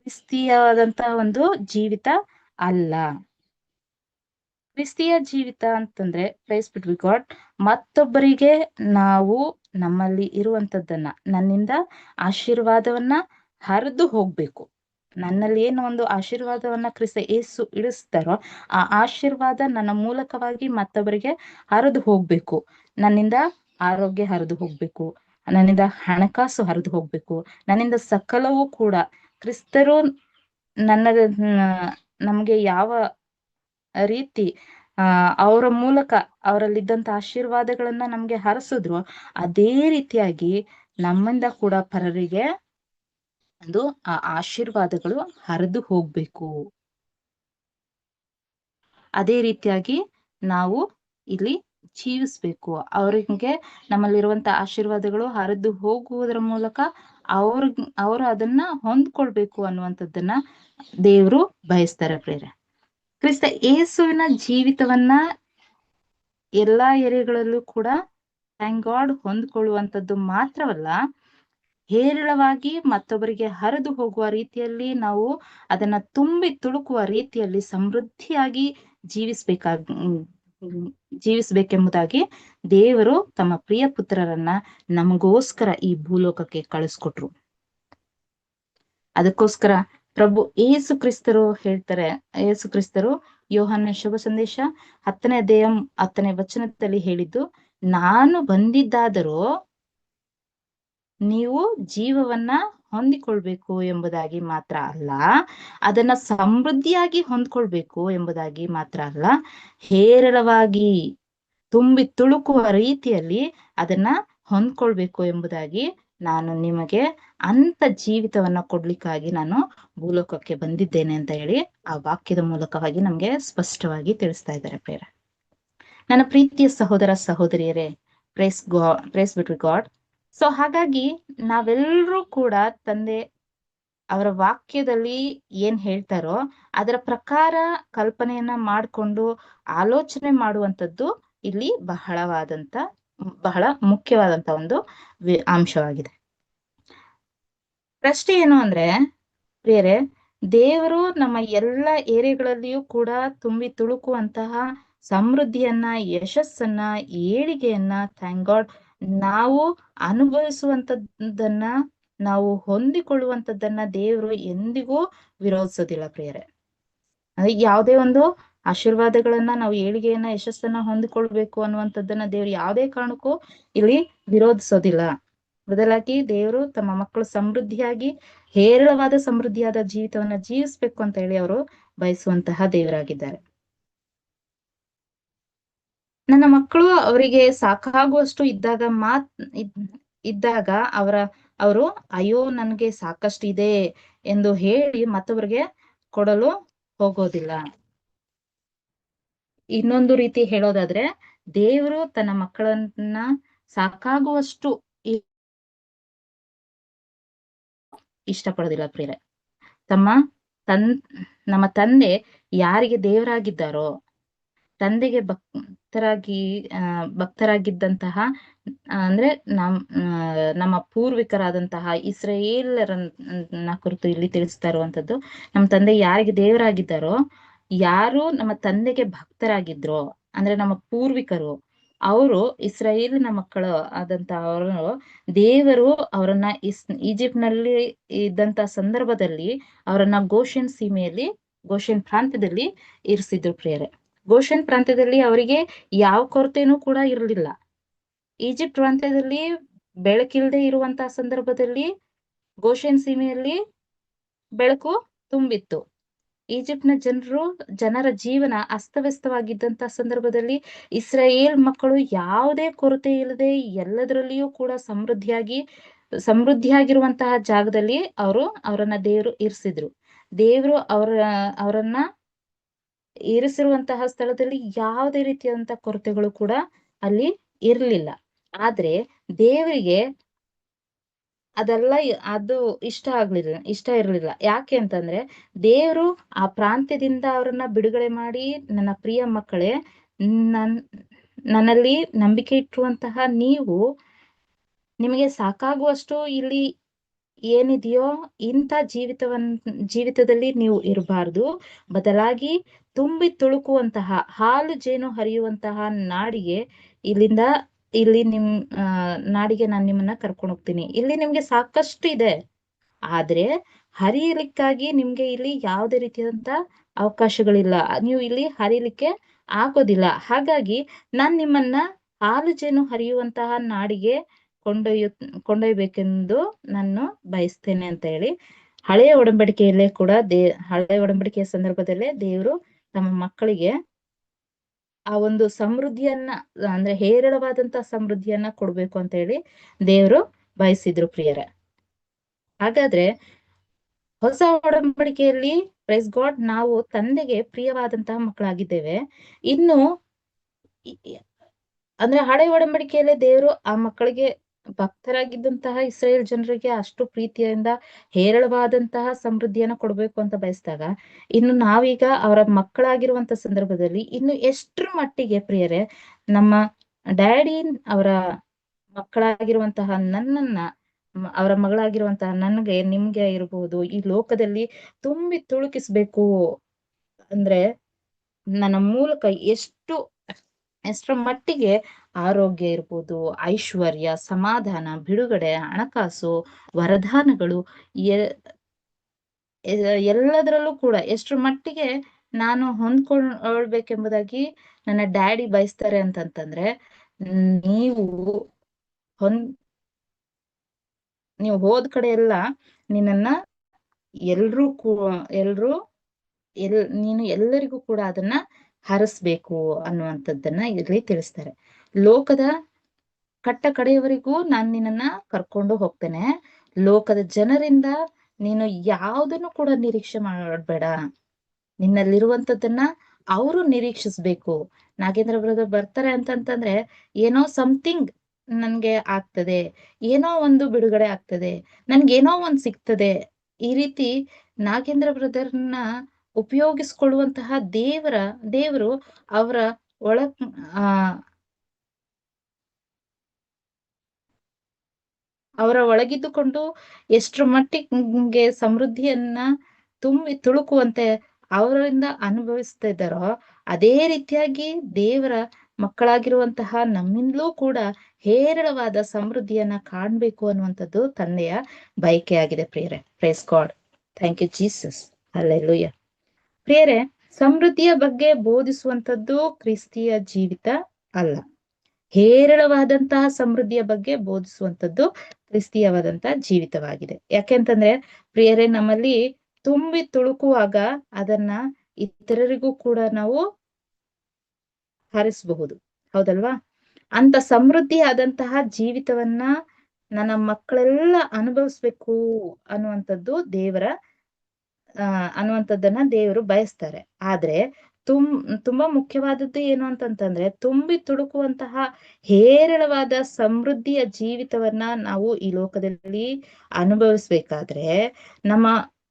ಕ್ರಿಸ್ತೀಯವಾದಂತಹ ಒಂದು ಜೀವಿತ ಅಲ್ಲ. ಕ್ರಿಸ್ತಿಯ ಜೀವಿತ ಅಂತಂದ್ರೆ ಪ್ರೈಸ್ ಬಿಟ್ವಿ ಗಾಡ್ ಮತ್ತೊಬ್ಬರಿಗೆ ನಾವು ನಮ್ಮಲ್ಲಿ ಇರುವಂತದ್ದನ್ನ, ನನ್ನಿಂದ ಆಶೀರ್ವಾದವನ್ನ ಹರಿದು ಹೋಗ್ಬೇಕು. ನನ್ನಲ್ಲಿ ಏನು ಒಂದು ಆಶೀರ್ವಾದವನ್ನ ಕ್ರಿಸ್ತ ಏಸು ಇಳಿಸ್ತಾರೋ ಆ ಆಶೀರ್ವಾದ ನನ್ನ ಮೂಲಕವಾಗಿ ಮತ್ತೊಬ್ಬರಿಗೆ ಹರಿದು ಹೋಗ್ಬೇಕು. ನನ್ನಿಂದ ಆರೋಗ್ಯ ಹರಿದು ಹೋಗ್ಬೇಕು. ನನ್ನಿಂದ ಹಣಕಾಸು ಹರಿದು ಹೋಗ್ಬೇಕು. ನನ್ನಿಂದ ಸಕಲವೂ ಕೂಡ ಕ್ರಿಸ್ತರು ನನ್ನ ನಮ್ಗೆ ಯಾವ ರೀತಿ, ಆ, ಅವರ ಮೂಲಕ ಅವರಲ್ಲಿದ್ದಂತ ಆಶೀರ್ವಾದಗಳನ್ನ ನಮ್ಗೆ ಹರಸಿದ್ರು. ಅದೇ ರೀತಿಯಾಗಿ ನಮ್ಮಿಂದ ಕೂಡ ಪರರಿಗೆ ಒಂದು, ಆ, ಆಶೀರ್ವಾದಗಳು ಹರಿದು ಹೋಗ್ಬೇಕು. ಅದೇ ರೀತಿಯಾಗಿ ನಾವು ಇಲ್ಲಿ ಜೀವಿಸ್ಬೇಕು. ಅವ್ರಿಗೆ ನಮ್ಮಲ್ಲಿರುವಂತ ಆಶೀರ್ವಾದಗಳು ಹರಿದು ಹೋಗುವುದರ ಮೂಲಕ ಅವ್ರ ಅವರು ಅದನ್ನ ಹೊಂದ್ಕೊಳ್ಬೇಕು ಅನ್ನುವಂಥದ್ದನ್ನ ದೇವ್ರು ಬಯಸ್ತಾರೆ ಪ್ರೇರೆ ಕ್ರಿಸ್ತ ಏಸುವಿನ ಜೀವಿತವನ್ನ ಎಲ್ಲಾ ಏರಿಯಾಗಳಲ್ಲೂ ಕೂಡ ಥ್ಯಾಂಕ್ ಗಾಡ್ ಹೊಂದ್ಕೊಳ್ಳುವಂಥದ್ದು ಮಾತ್ರವಲ್ಲ, ಹೇರಳವಾಗಿ ಮತ್ತೊಬ್ಬರಿಗೆ ಹರಿದು ಹೋಗುವ ರೀತಿಯಲ್ಲಿ ನಾವು ಅದನ್ನ ತುಂಬಿ ತುಳುಕುವ ರೀತಿಯಲ್ಲಿ ಸಮೃದ್ಧಿಯಾಗಿ ಜೀವಿಸ್ಬೇಕಾಗ್ ಜೀವಿಸ್ಬೇಕೆಂಬುದಾಗಿ ದೇವರು ತಮ್ಮ ಪ್ರಿಯ ಪುತ್ರರನ್ನ ನಮಗೋಸ್ಕರ ಈ ಭೂಲೋಕಕ್ಕೆ ಕಳಿಸ್ಕೊಟ್ರು. ಅದಕ್ಕೋಸ್ಕರ ಪ್ರಭು ಏಸು ಕ್ರಿಸ್ತರು ಹೇಳ್ತಾರೆ, ಏಸು ಕ್ರಿಸ್ತರು ಯೋಹನ ಶುಭ ಸಂದೇಶ ಹತ್ತನೇ ಅಧ್ಯಾಯ ಹತ್ತನೇ ವಚನದಲ್ಲಿ ಹೇಳಿದ್ದು, ನಾನು ಬಂದಿದ್ದಾದರೂ ನೀವು ಜೀವವನ್ನ ಹೊಂದಿಕೊಳ್ಬೇಕು ಎಂಬುದಾಗಿ ಮಾತ್ರ ಅಲ್ಲ, ಅದನ್ನ ಸಮೃದ್ಧಿಯಾಗಿ ಹೊಂದ್ಕೊಳ್ಬೇಕು ಎಂಬುದಾಗಿ ಮಾತ್ರ ಅಲ್ಲ, ಹೇರಳವಾಗಿ ತುಂಬಿ ತುಳುಕುವ ರೀತಿಯಲ್ಲಿ ಅದನ್ನ ಹೊಂದ್ಕೊಳ್ಬೇಕು ಎಂಬುದಾಗಿ ನಾನು ನಿಮಗೆ ಅಂತ ಜೀವಿತವನ್ನ ಕೊಡ್ಲಿಕ್ಕಾಗಿ ನಾನು ಭೂಲೋಕಕ್ಕೆ ಬಂದಿದ್ದೇನೆ ಅಂತ ಹೇಳಿ ಆ ವಾಕ್ಯದ ಮೂಲಕವಾಗಿ ನಮ್ಗೆ ಸ್ಪಷ್ಟವಾಗಿ ತಿಳಿಸ್ತಾ ಇದ್ದಾರೆ ಪ್ರೇರ ನನ್ನ ಪ್ರೀತಿಯ ಸಹೋದರ ಸಹೋದರಿಯರೇ ಪ್ರೇಸ್ ಗಾ ಪ್ರೇಸ್ ಬಿಟ್ವಿ ಗಾಡ್ ಸೊ ಹಾಗಾಗಿ ನಾವೆಲ್ಲರೂ ಕೂಡ ತಂದೆ ಅವರ ವಾಕ್ಯದಲ್ಲಿ ಏನ್ ಹೇಳ್ತಾರೋ ಅದರ ಪ್ರಕಾರ ಕಲ್ಪನೆಯನ್ನ ಮಾಡಿಕೊಂಡು ಆಲೋಚನೆ ಮಾಡುವಂಥದ್ದು ಇಲ್ಲಿ ಬಹಳವಾದಂತ ಬಹಳ ಮುಖ್ಯವಾದಂತ ಒಂದು ಅಂಶವಾಗಿದೆ. ಪ್ರಶ್ನೆ ಏನು ಅಂದ್ರೆ, ಪ್ರಿಯರೇ, ದೇವರು ನಮ್ಮ ಎಲ್ಲ ಏರಿಯಾಗಳಲ್ಲಿಯೂ ಕೂಡ ತುಂಬಿ ತುಳುಕುವಂತಹ ಸಮೃದ್ಧಿಯನ್ನ, ಯಶಸ್ಸನ್ನ, ಏಳಿಗೆಯನ್ನ ಥ್ಯಾಂಕ್ ಗಾಡ್ ನಾವು ಅನುಭವಿಸುವಂತದ್ದನ್ನ, ನಾವು ಹೊಂದಿಕೊಳ್ಳುವಂತದ್ದನ್ನ ದೇವರು ಎಂದಿಗೂ ವಿರೋಧಿಸೋದಿಲ್ಲ ಪ್ರಿಯರೇ. ಅಂದ್ರೆ ಯಾವುದೇ ಒಂದು ಆಶೀರ್ವಾದಗಳನ್ನ, ನಾವು ಏಳಿಗೆಯನ್ನ, ಯಶಸ್ಸನ್ನ ಹೊಂದಿಕೊಳ್ಬೇಕು ಅನ್ನುವಂಥದ್ದನ್ನ ದೇವ್ರು ಯಾವುದೇ ಕಾರಣಕ್ಕೂ ಇಲ್ಲಿ ವಿರೋಧಿಸೋದಿಲ್ಲ. ಬದಲಾಗಿ ದೇವರು ತಮ್ಮ ಮಕ್ಕಳು ಸಮೃದ್ಧಿಯಾಗಿ ಹೇರಳವಾದ ಸಮೃದ್ಧಿಯಾದ ಜೀವಿತವನ್ನ ಜೀವಿಸ್ಬೇಕು ಅಂತ ಹೇಳಿ ಅವರು ಬಯಸುವಂತಹ ದೇವರಾಗಿದ್ದಾರೆ. ನನ್ನ ಮಕ್ಕಳು ಅವರಿಗೆ ಸಾಕಾಗುವಷ್ಟು ಇದ್ದಾಗ ಮಾತ್ ಇದ್ದಾಗ ಅವರ ಅವರು ಅಯ್ಯೋ ನನ್ಗೆ ಸಾಕಷ್ಟು ಇದೆ ಎಂದು ಹೇಳಿ ಮತ್ತೊಬ್ಬರಿಗೆ ಕೊಡಲು ಹೋಗೋದಿಲ್ಲ. ಇನ್ನೊಂದು ರೀತಿ ಹೇಳೋದಾದ್ರೆ ದೇವರು ತನ್ನ ಮಕ್ಕಳನ್ನ ಸಾಕಾಗುವಷ್ಟು ಇಷ್ಟಪಡೋದಿಲ್ಲ ಪ್ರಿಯರೇ. ತಮ್ಮ ತನ್, ನಮ್ಮ ತಂದೆ ಯಾರಿಗೆ ದೇವರಾಗಿದ್ದಾರೋ, ತಂದೆಗೆ ಭಕ್ತರಾಗಿ ಅಹ್ ಭಕ್ತರಾಗಿದ್ದಂತಹ ಅಂದ್ರೆ ನಮ್ ನಮ್ಮ ಪೂರ್ವಿಕರಾದಂತಹ ಇಸ್ರೇಲರನ್ನ ಕುರಿತು ಇಲ್ಲಿ ತಿಳಿಸ್ತಾ ಇರುವಂತದ್ದು ನಮ್ಮ ತಂದೆ ಯಾರಿಗೆ ದೇವರಾಗಿದ್ದಾರೋ, ಯಾರು ನಮ್ಮ ತಂದೆಗೆ ಭಕ್ತರಾಗಿದ್ರೋ, ಅಂದ್ರೆ ನಮ್ಮ ಪೂರ್ವಿಕರು ಅವರು ಇಸ್ರಾಯೇಲಿನ ಮಕ್ಕಳು ಆದಂತ ಅವರು ದೇವರು ಅವರನ್ನ ಇಸ್ ಈಜಿಪ್ಟ್ನಲ್ಲಿ ಇದ್ದಂತ ಸಂದರ್ಭದಲ್ಲಿ ಅವರನ್ನ ಗೋಷನ್ ಸೀಮೆಯಲ್ಲಿ, ಗೋಷನ್ ಪ್ರಾಂತ್ಯದಲ್ಲಿ ಇರಿಸಿದ್ರು ಪ್ರಿಯರೇ. ಗೋಷನ್ ಪ್ರಾಂತ್ಯದಲ್ಲಿ ಅವರಿಗೆ ಯಾವ ಕೊರತೆನೂ ಕೂಡ ಇರಲಿಲ್ಲ. ಈಜಿಪ್ಟ್ ಪ್ರಾಂತ್ಯದಲ್ಲಿ ಬೆಳಕಿಲ್ದೆ ಇರುವಂತಹ ಸಂದರ್ಭದಲ್ಲಿ ಗೋಷನ್ ಸೀಮೆಯಲ್ಲಿ ಬೆಳಕು ತುಂಬಿತ್ತು. ಈಜಿಪ್ಟ್ನ ಜನರು, ಜನರ ಜೀವನ ಅಸ್ತವ್ಯಸ್ತವಾಗಿದ್ದಂತ ಸಂದರ್ಭದಲ್ಲಿ ಇಸ್ರಾಯೇಲ್ ಮಕ್ಕಳು ಯಾವುದೇ ಕೊರತೆ ಇಲ್ಲದೆ ಎಲ್ಲದರಲ್ಲಿಯೂ ಕೂಡ ಸಮೃದ್ಧಿಯಾಗಿ, ಸಮೃದ್ಧಿಯಾಗಿರುವಂತಹ ಜಾಗದಲ್ಲಿ ಅವರು ಅವರನ್ನ ದೇವರು ಇರಿಸಿದ್ರು. ದೇವರು ಅವರ, ಅವರನ್ನ ಇರಿಸಿರುವಂತಹ ಸ್ಥಳದಲ್ಲಿ ಯಾವುದೇ ರೀತಿಯಾದಂತಹ ಕೊರತೆಗಳು ಕೂಡ ಅಲ್ಲಿ ಇರ್ಲಿಲ್ಲ. ಆದ್ರೆ ದೇವರಿಗೆ ಅದೆಲ್ಲ ಅದು ಇಷ್ಟ ಆಗ್ಲಿಲ್ಲ, ಇಷ್ಟ ಇರಲಿಲ್ಲ. ಯಾಕೆ ಅಂತಂದ್ರೆ, ದೇವರು ಆ ಪ್ರಾಂತ್ಯದಿಂದ ಅವ್ರನ್ನ ಬಿಡುಗಡೆ ಮಾಡಿ ನನ್ನ ಪ್ರಿಯ ಮಕ್ಕಳೇ, ನನ್, ನನ್ನಲ್ಲಿ ನಂಬಿಕೆ ಇಟ್ಟಿರುವಂತಹ ನೀವು ನಿಮಗೆ ಸಾಕಾಗುವಷ್ಟು ಇಲ್ಲಿ ಏನಿದೆಯೋ ಇಂಥ ಜೀವಿತವನ್, ಜೀವಿತದಲ್ಲಿ ನೀವು ಇರಬಾರ್ದು. ಬದಲಾಗಿ ತುಂಬಿ ತುಳುಕುವಂತಹ, ಹಾಲು ಜೇನು ಹರಿಯುವಂತಹ ನಾಡಿಗೆ ಇಲ್ಲಿಂದ ಇಲ್ಲಿ ನಿಮ್ ನಾಡಿಗೆ ನಾನು ನಿಮ್ಮನ್ನ ಕರ್ಕೊಂಡು ಹೋಗ್ತೀನಿ. ಇಲ್ಲಿ ನಿಮ್ಗೆ ಸಾಕಷ್ಟು ಇದೆ. ಆದ್ರೆ ಹರಿಯಲಿಕ್ಕಾಗಿ ನಿಮ್ಗೆ ಇಲ್ಲಿ ಯಾವುದೇ ರೀತಿಯಾದಂತ ಅವಕಾಶಗಳಿಲ್ಲ. ನೀವು ಇಲ್ಲಿ ಹರಿಲಿಕ್ಕೆ ಆಗೋದಿಲ್ಲ. ಹಾಗಾಗಿ ನಾನ್ ನಿಮ್ಮನ್ನ ಹಾಲು ಜೇನು ಹರಿಯುವಂತಹ ನಾಡಿಗೆ ಕೊಂಡೊಯ್ಯ ಕೊಂಡೊಯ್ಯಬೇಕೆಂದು ನಾನು ಬಯಸ್ತೇನೆ ಅಂತ ಹೇಳಿ, ಹಳೆಯ ಒಡಂಬಡಿಕೆಯಲ್ಲೇ ಕೂಡ ದೇ, ಹಳೆಯ ಒಡಂಬಡಿಕೆಯ ಸಂದರ್ಭದಲ್ಲೇ ದೇವರು ತಮ್ಮ ಮಕ್ಕಳಿಗೆ ಆ ಒಂದು ಸಮೃದ್ಧಿಯನ್ನ, ಅಂದ್ರೆ ಹೇರಳವಾದಂತ ಸಮೃದ್ಧಿಯನ್ನ ಕೊಡ್ಬೇಕು ಅಂತ ಹೇಳಿ ದೇವರು ಬಯಸಿದ್ರು ಪ್ರಿಯರ. ಹಾಗಾದ್ರೆ ಹೊಸ ಒಡಂಬಡಿಕೆಯಲ್ಲಿ ಪ್ರೈಸ್ ಗಾಡ್ ನಾವು ತಂದೆಗೆ ಪ್ರಿಯವಾದಂತಹ ಮಕ್ಕಳಾಗಿದ್ದೇವೆ. ಇನ್ನು ಅಂದ್ರೆ ಹಳೆ ಒಡಂಬಡಿಕೆಯಲ್ಲೇ ದೇವರು ಆ ಮಕ್ಕಳಿಗೆ ಭಕ್ತರಾಗಿದ್ದಂತಹ ಇಸ್ರೇಲ್ ಜನರಿಗೆ ಅಷ್ಟು ಪ್ರೀತಿಯಿಂದ ಹೇರಳವಾದಂತಹ ಸಮೃದ್ಧಿಯನ್ನ ಕೊಡ್ಬೇಕು ಅಂತ ಬಯಸಿದಾಗ, ಇನ್ನು ನಾವೀಗ ಅವರ ಮಕ್ಕಳಾಗಿರುವಂತ ಸಂದರ್ಭದಲ್ಲಿ ಇನ್ನು ಎಷ್ಟ್ರ ಮಟ್ಟಿಗೆ ಪ್ರಿಯರೇ, ನಮ್ಮ ಡ್ಯಾಡಿ ಅವರ ಮಕ್ಕಳಾಗಿರುವಂತಹ ನನ್ನನ್ನ ಅವರ ಮಗಳಾಗಿರುವಂತಹ ನನ್ಗೆ, ನಿಮ್ಗೆ ಇರಬಹುದು ಈ ಲೋಕದಲ್ಲಿ ತುಂಬಿ ತುಳುಕಿಸ್ಬೇಕು ಅಂದ್ರೆ ನನ್ನ ಮೂಲಕ ಎಷ್ಟು, ಎಷ್ಟರ ಮಟ್ಟಿಗೆ ಆರೋಗ್ಯ ಇರ್ಬೋದು, ಐಶ್ವರ್ಯ, ಸಮಾಧಾನ, ಬಿಡುಗಡೆ, ಹಣಕಾಸು, ವರದಾನಗಳು ಎಲ್ಲದರಲ್ಲೂ ಕೂಡ ಎಷ್ಟು ಮಟ್ಟಿಗೆ ನಾನು ಹೊಂದ್ಕೊಳ್ಬೇಕೆಂಬುದಾಗಿ ನನ್ನ ಡ್ಯಾಡಿ ಬಯಸ್ತಾರೆ ಅಂತಂತಂದ್ರೆ, ನೀವು ಹೊಂದ್ ನೀವು ಹೋದ ಕಡೆ ಎಲ್ಲ ನಿನ್ನನ್ನ ಎಲ್ರು ಕೂ, ಎಲ್ರೂ ಎಲ್, ನೀನು ಎಲ್ಲರಿಗೂ ಕೂಡ ಅದನ್ನ ಹರಸ್ಬೇಕು ಅನ್ನುವಂಥದ್ದನ್ನ ಇಲ್ಲಿ ತಿಳಿಸ್ತಾರೆ. ಲೋಕದ ಕಟ್ಟ ಕಡೆಯವರೆಗೂ ನಾನ್ ನಿನ್ನನ್ನ ಕರ್ಕೊಂಡು ಹೋಗ್ತೇನೆ. ಲೋಕದ ಜನರಿಂದ ನೀನು ಯಾವುದನ್ನು ಕೂಡ ನಿರೀಕ್ಷೆ ಮಾಡಬೇಡ. ನಿನ್ನಲ್ಲಿರುವಂತದ್ದನ್ನ ಅವರು ನಿರೀಕ್ಷಿಸ್ಬೇಕು. ನಾಗೇಂದ್ರ ಬ್ರದರ್ ಬರ್ತಾರೆ ಅಂತಂತಂದ್ರೆ ಏನೋ ಸಮಥಿಂಗ್ ನನ್ಗೆ ಆಗ್ತದೆ. ಏನೋ ಒಂದು ಬಿಡುಗಡೆ ಆಗ್ತದೆ. ನನ್ಗೇನೋ ಒಂದ್ ಸಿಗ್ತದೆ. ಈ ರೀತಿ ನಾಗೇಂದ್ರ ಬ್ರದರ್ನ ಉಪಯೋಗಿಸ್ಕೊಳ್ಳುವಂತಹ ದೇವರ, ದೇವರು ಅವರ ಒಳ, ಆ ಅವರ ಒಳಗಿದ್ದುಕೊಂಡು ಎಷ್ಟರ ಮಟ್ಟಿಗೆ ಸಮೃದ್ಧಿಯನ್ನ ತುಂಬಿ ತುಳುಕುವಂತೆ ಅವರಿಂದ ಅನುಭವಿಸ್ತಾ ಇದ್ದಾರೋ, ಅದೇ ರೀತಿಯಾಗಿ ದೇವರ ಮಕ್ಕಳಾಗಿರುವಂತಹ ನಮ್ಮಿಂದಲೂ ಕೂಡ ಹೇರಳವಾದ ಸಮೃದ್ಧಿಯನ್ನ ಕಾಣ್ಬೇಕು ಅನ್ನುವಂಥದ್ದು ತಂದೆಯ ಬಯಕೆಯಾಗಿದೆ ಪ್ರಿಯರೇ. Praise God thank you Jesus alleluia ಪ್ರಿಯರೇ, ಸಮೃದ್ಧಿಯ ಬಗ್ಗೆ ಬೋಧಿಸುವಂಥದ್ದು ಕ್ರಿಸ್ತಿಯ ಜೀವಿತ ಅಲ್ಲ. ಹೇರಳವಾದಂತಹ ಸಮೃದ್ಧಿಯ ಬಗ್ಗೆ ಬೋಧಿಸುವಂಥದ್ದು ಕ್ರಿಸ್ತೀಯವಾದಂತಹ ಜೀವಿತವಾಗಿದೆ. ಯಾಕೆಂತಂದ್ರೆ ಪ್ರಿಯರೇ, ನಮ್ಮಲ್ಲಿ ತುಂಬಿ ತುಳುಕುವಾಗ ಅದನ್ನ ಇತರರಿಗೂ ಕೂಡ ನಾವು ಹರಿಸಬಹುದು. ಹೌದಲ್ವಾ? ಅಂತ ಸಮೃದ್ಧಿ ಆದಂತಹ ಜೀವಿತವನ್ನ ನನ್ನ ಮಕ್ಕಳೆಲ್ಲ ಅನುಭವಿಸ್ಬೇಕು ಅನ್ನುವಂಥದ್ದು ದೇವರ, ಆ, ಅನ್ನುವಂಥದ್ದನ್ನ ದೇವರು ಬಯಸ್ತಾರೆ. ಆದ್ರೆ ತುಂ ತುಂಬಾ ಮುಖ್ಯವಾದದ್ದು ಏನು ಅಂತಂತಂದ್ರೆ, ತುಂಬಿ ತುಡುಕುವಂತಹ ಹೇರಳವಾದ ಸಮೃದ್ಧಿಯ ಜೀವಿತವನ್ನ ನಾವು ಈ ಲೋಕದಲ್ಲಿ ಅನುಭವಿಸ್ಬೇಕಾದ್ರೆ, ನಮ್ಮ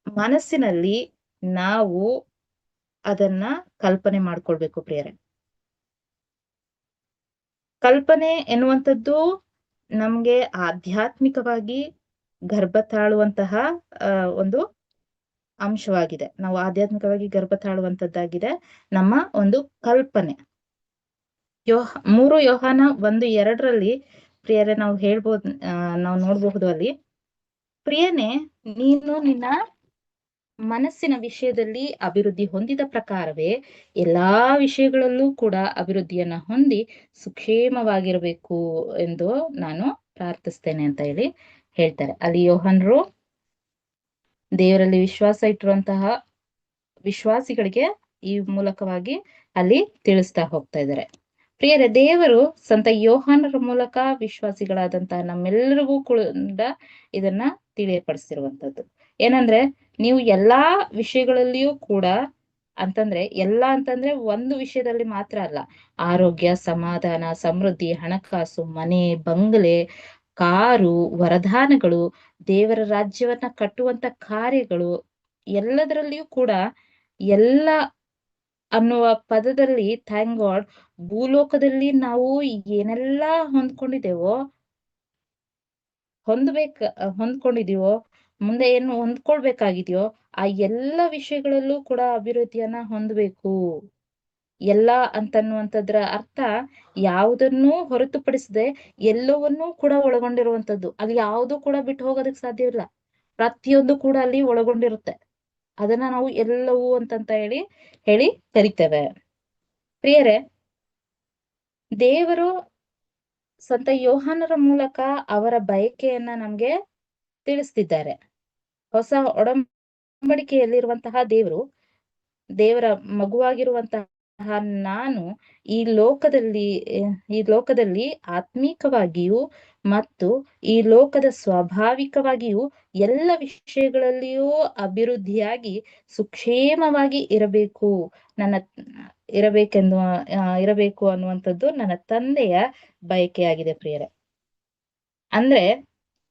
ಮನಸ್ಸಿನಲ್ಲಿ ನಾವು ಅದನ್ನ ಕಲ್ಪನೆ ಮಾಡ್ಕೊಳ್ಬೇಕು ಪ್ರಿಯರೇ. ಕಲ್ಪನೆ ಎನ್ನುವಂಥದ್ದು ನಮ್ಗೆ ಆಧ್ಯಾತ್ಮಿಕವಾಗಿ ಗರ್ಭ ತಾಳುವಂತಹ ಒಂದು ಅಂಶವಾಗಿದೆ. ನಾವು ಆಧ್ಯಾತ್ಮಿಕವಾಗಿ ಗರ್ಭ ತಾಳುವಂತದ್ದಾಗಿದೆ ನಮ್ಮ ಒಂದು ಕಲ್ಪನೆ. ಯೋಹ, ಮೂರು ಯೋಹಾನ ಒಂದು ಎರಡರಲ್ಲಿ ಪ್ರಿಯರೇ, ನಾವು ಹೇಳ್ಬೋದು ನಾವು ನೋಡಬಹುದು ಅಲ್ಲಿ, ಪ್ರಿಯನೇ, ನೀನು ನಿನ್ನ ಮನಸ್ಸಿನ ವಿಷಯದಲ್ಲಿ ಅಭಿವೃದ್ಧಿ ಹೊಂದಿದ ಪ್ರಕಾರವೇ ಎಲ್ಲಾ ವಿಷಯಗಳಲ್ಲೂ ಕೂಡ ಅಭಿವೃದ್ಧಿಯನ್ನ ಹೊಂದಿ ಸುಕ್ಷೇಮವಾಗಿರಬೇಕು ಎಂದು ನಾನು ಪ್ರಾರ್ಥಿಸ್ತೇನೆ ಅಂತ ಹೇಳಿ ಹೇಳ್ತಾರೆ. ಅಲ್ಲಿ ಯೋಹನ್ರು ದೇವರಲ್ಲಿ ವಿಶ್ವಾಸ ಇಟ್ಟಿರುವಂತಹ ವಿಶ್ವಾಸಿಗಳಿಗೆ ಈ ಮೂಲಕವಾಗಿ ಅಲ್ಲಿ ತಿಳಿಸ್ತಾ ಹೋಗ್ತಾ ಇದ್ದಾರೆ. ಪ್ರಿಯರೇ, ದೇವರು ಸಂತ ಯೋಹಾನರ ಮೂಲಕ ವಿಶ್ವಾಸಿಗಳಾದಂತಹ ನಮ್ಮೆಲ್ಲರಿಗೂ ಕೂಡ ಇದನ್ನ ತಿಳಿಯಪಡಿಸಿರುವಂತದ್ದು ಏನಂದ್ರೆ, ನೀವು ಎಲ್ಲಾ ವಿಷಯಗಳಲ್ಲಿಯೂ ಕೂಡ ಅಂತಂದ್ರೆ, ಎಲ್ಲಾ ಅಂತಂದ್ರೆ ಒಂದು ವಿಷಯದಲ್ಲಿ ಮಾತ್ರ ಅಲ್ಲ. ಆರೋಗ್ಯ, ಸಮಾಧಾನ, ಸಮೃದ್ಧಿ, ಹಣಕಾಸು, ಮನೆ, ಬಂಗಲೆ ಕಾರು, ವರದಾನಗಳು, ದೇವರ ರಾಜ್ಯವನ್ನ ಕಟ್ಟುವಂತ ಕಾರ್ಯಗಳು ಎಲ್ಲದರಲ್ಲಿಯೂ ಕೂಡ ಎಲ್ಲ ಅನ್ನುವ ಪದದಲ್ಲಿ ಥ್ಯಾಂಕ್ ಗಾಡ್ ಭೂಲೋಕದಲ್ಲಿ ನಾವು ಏನೆಲ್ಲಾ ಹೊಂದ್ಕೊಂಡಿದ್ದೇವೋ, ಹೊಂದ್ಬೇಕ, ಹೊಂದ್ಕೊಂಡಿದೀವೋ, ಮುಂದೆ ಏನು ಹೊಂದ್ಕೊಳ್ಬೇಕಾಗಿದೆಯೋ, ಆ ಎಲ್ಲ ವಿಷಯಗಳಲ್ಲೂ ಕೂಡ ಅಭಿವೃದ್ಧಿಯನ್ನ ಹೊಂದಬೇಕು. ಎಲ್ಲ ಅಂತನ್ನುವಂಥದ್ರ ಅರ್ಥ ಯಾವುದನ್ನೂ ಹೊರತುಪಡಿಸದೆ ಎಲ್ಲವನ್ನೂ ಕೂಡ ಒಳಗೊಂಡಿರುವಂತದ್ದು ಅಲ್ಲಿ ಯಾವುದು ಕೂಡ ಬಿಟ್ಟು ಹೋಗೋದಕ್ಕೆ ಸಾಧ್ಯವಿಲ್ಲ ಪ್ರತಿಯೊಂದು ಕೂಡ ಅಲ್ಲಿ ಒಳಗೊಂಡಿರುತ್ತೆ. ಅದನ್ನ ನಾವು ಎಲ್ಲವೂ ಅಂತಂತ ಹೇಳಿ ಹೇಳಿ ಕರಿತೇವೆ. ಪ್ರಿಯರೇ, ದೇವರು ಸಂತ ಯೋಹಾನರ ಮೂಲಕ ಅವರ ಬಯಕೆಯನ್ನ ನಮ್ಗೆ ತಿಳಿಸ್ತಿದ್ದಾರೆ. ಹೊಸ ಒಡಂಬಡಿಕೆಯಲ್ಲಿರುವಂತಹ ದೇವರು ದೇವರ ಮಗುವಾಗಿರುವಂತಹ ನಾನು ಈ ಲೋಕದಲ್ಲಿ ಈ ಲೋಕದಲ್ಲಿ ಆತ್ಮೀಕವಾಗಿಯೂ ಮತ್ತು ಈ ಲೋಕದ ಸ್ವಾಭಾವಿಕವಾಗಿಯೂ ಎಲ್ಲ ವಿಷಯಗಳಲ್ಲಿಯೂ ಅಭಿವೃದ್ಧಿಯಾಗಿ ಸುಕ್ಷೇಮವಾಗಿ ಇರಬೇಕು, ನನ್ನ, ಇರಬೇಕೆಂದು ಇರಬೇಕು ಅನ್ನುವಂಥದ್ದು ನನ್ನ ತಂದೆಯ ಬಯಕೆಯಾಗಿದೆ ಪ್ರಿಯರೇ. ಅಂದ್ರೆ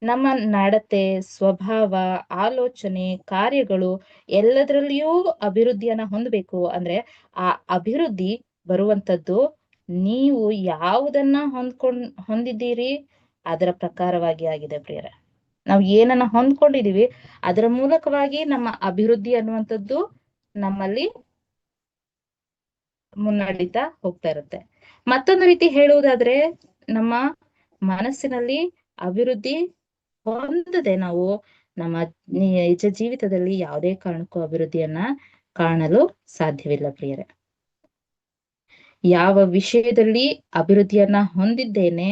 ನಮ್ಮ ನಡತೆ, ಸ್ವಭಾವ, ಆಲೋಚನೆ, ಕಾರ್ಯಗಳು ಎಲ್ಲದರಲ್ಲಿಯೂ ಅಭಿವೃದ್ಧಿಯನ್ನ ಹೊಂದಬೇಕು. ಅಂದ್ರೆ ಆ ಅಭಿವೃದ್ಧಿ ಬರುವಂತದ್ದು ನೀವು ಯಾವುದನ್ನ ಹೊಂದ್ಕೊಂಡ್, ಹೊಂದಿದ್ದೀರಿ ಅದರ ಪ್ರಕಾರವಾಗಿ ಆಗಿದೆ ಪ್ರಿಯರ. ನಾವು ಏನನ್ನ ಹೊಂದ್ಕೊಂಡಿದೀವಿ ಅದರ ಮೂಲಕವಾಗಿ ನಮ್ಮ ಅಭಿವೃದ್ಧಿ ಅನ್ನುವಂಥದ್ದು ನಮ್ಮಲ್ಲಿ ಮುನ್ನಡೀತಾ ಹೋಗ್ತಾ ಇರುತ್ತೆ. ಮತ್ತೊಂದು ರೀತಿ ಹೇಳುವುದಾದ್ರೆ ನಮ್ಮ ಮನಸ್ಸಿನಲ್ಲಿ ಅಭಿವೃದ್ಧಿ ಹೊಂದದೆ ನಾವು ನಮ್ಮ ನಿಜ ಜೀವಿತದಲ್ಲಿ ಯಾವುದೇ ಕಾರಣಕ್ಕೂ ಅಭಿವೃದ್ಧಿಯನ್ನ ಕಾಣಲು ಸಾಧ್ಯವಿಲ್ಲ ಪ್ರಿಯರೇ. ಯಾವ ವಿಷಯದಲ್ಲಿ ಅಭಿವೃದ್ಧಿಯನ್ನ ಹೊಂದಿದ್ದೇನೆ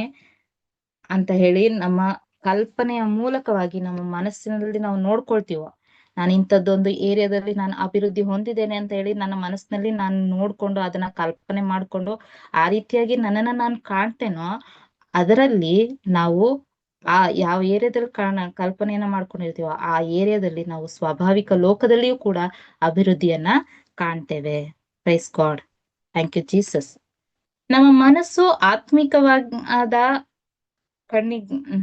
ಅಂತ ಹೇಳಿ ನಮ್ಮ ಕಲ್ಪನೆಯ ಮೂಲಕವಾಗಿ ನಮ್ಮ ಮನಸ್ಸಿನಲ್ಲಿ ನಾವು ನೋಡ್ಕೊಳ್ತೀವೋ, ನಾನು ಇಂಥದ್ದೊಂದು ಏರಿಯಾದಲ್ಲಿ ನಾನು ಅಭಿವೃದ್ಧಿ ಹೊಂದಿದ್ದೇನೆ ಅಂತ ಹೇಳಿ ನನ್ನ ಮನಸ್ಸಿನಲ್ಲಿ ನಾನು ನೋಡ್ಕೊಂಡು ಅದನ್ನ ಕಲ್ಪನೆ ಮಾಡ್ಕೊಂಡು ಆ ರೀತಿಯಾಗಿ ನನ್ನನ್ನ ನಾನು ಕಾಣ್ತೇನೋ, ಅದರಲ್ಲಿ ನಾವು ಆ ಯಾವ ಏರಿಯಾದಲ್ಲಿ ಕಾಣ ಕಲ್ಪನೆಯನ್ನ ಮಾಡ್ಕೊಂಡಿರ್ತೀವೋ ಆ ಏರಿಯಾದಲ್ಲಿ ನಾವು ಸ್ವಾಭಾವಿಕ ಲೋಕದಲ್ಲಿಯೂ ಕೂಡ ಅಭಿವೃದ್ಧಿಯನ್ನ ಕಾಣ್ತೇವೆ. Praise God thank you Jesus ನಮ್ಮ ಮನಸ್ಸು ಆತ್ಮಿಕವಾದ ಕಣ್ಣಿಗೆ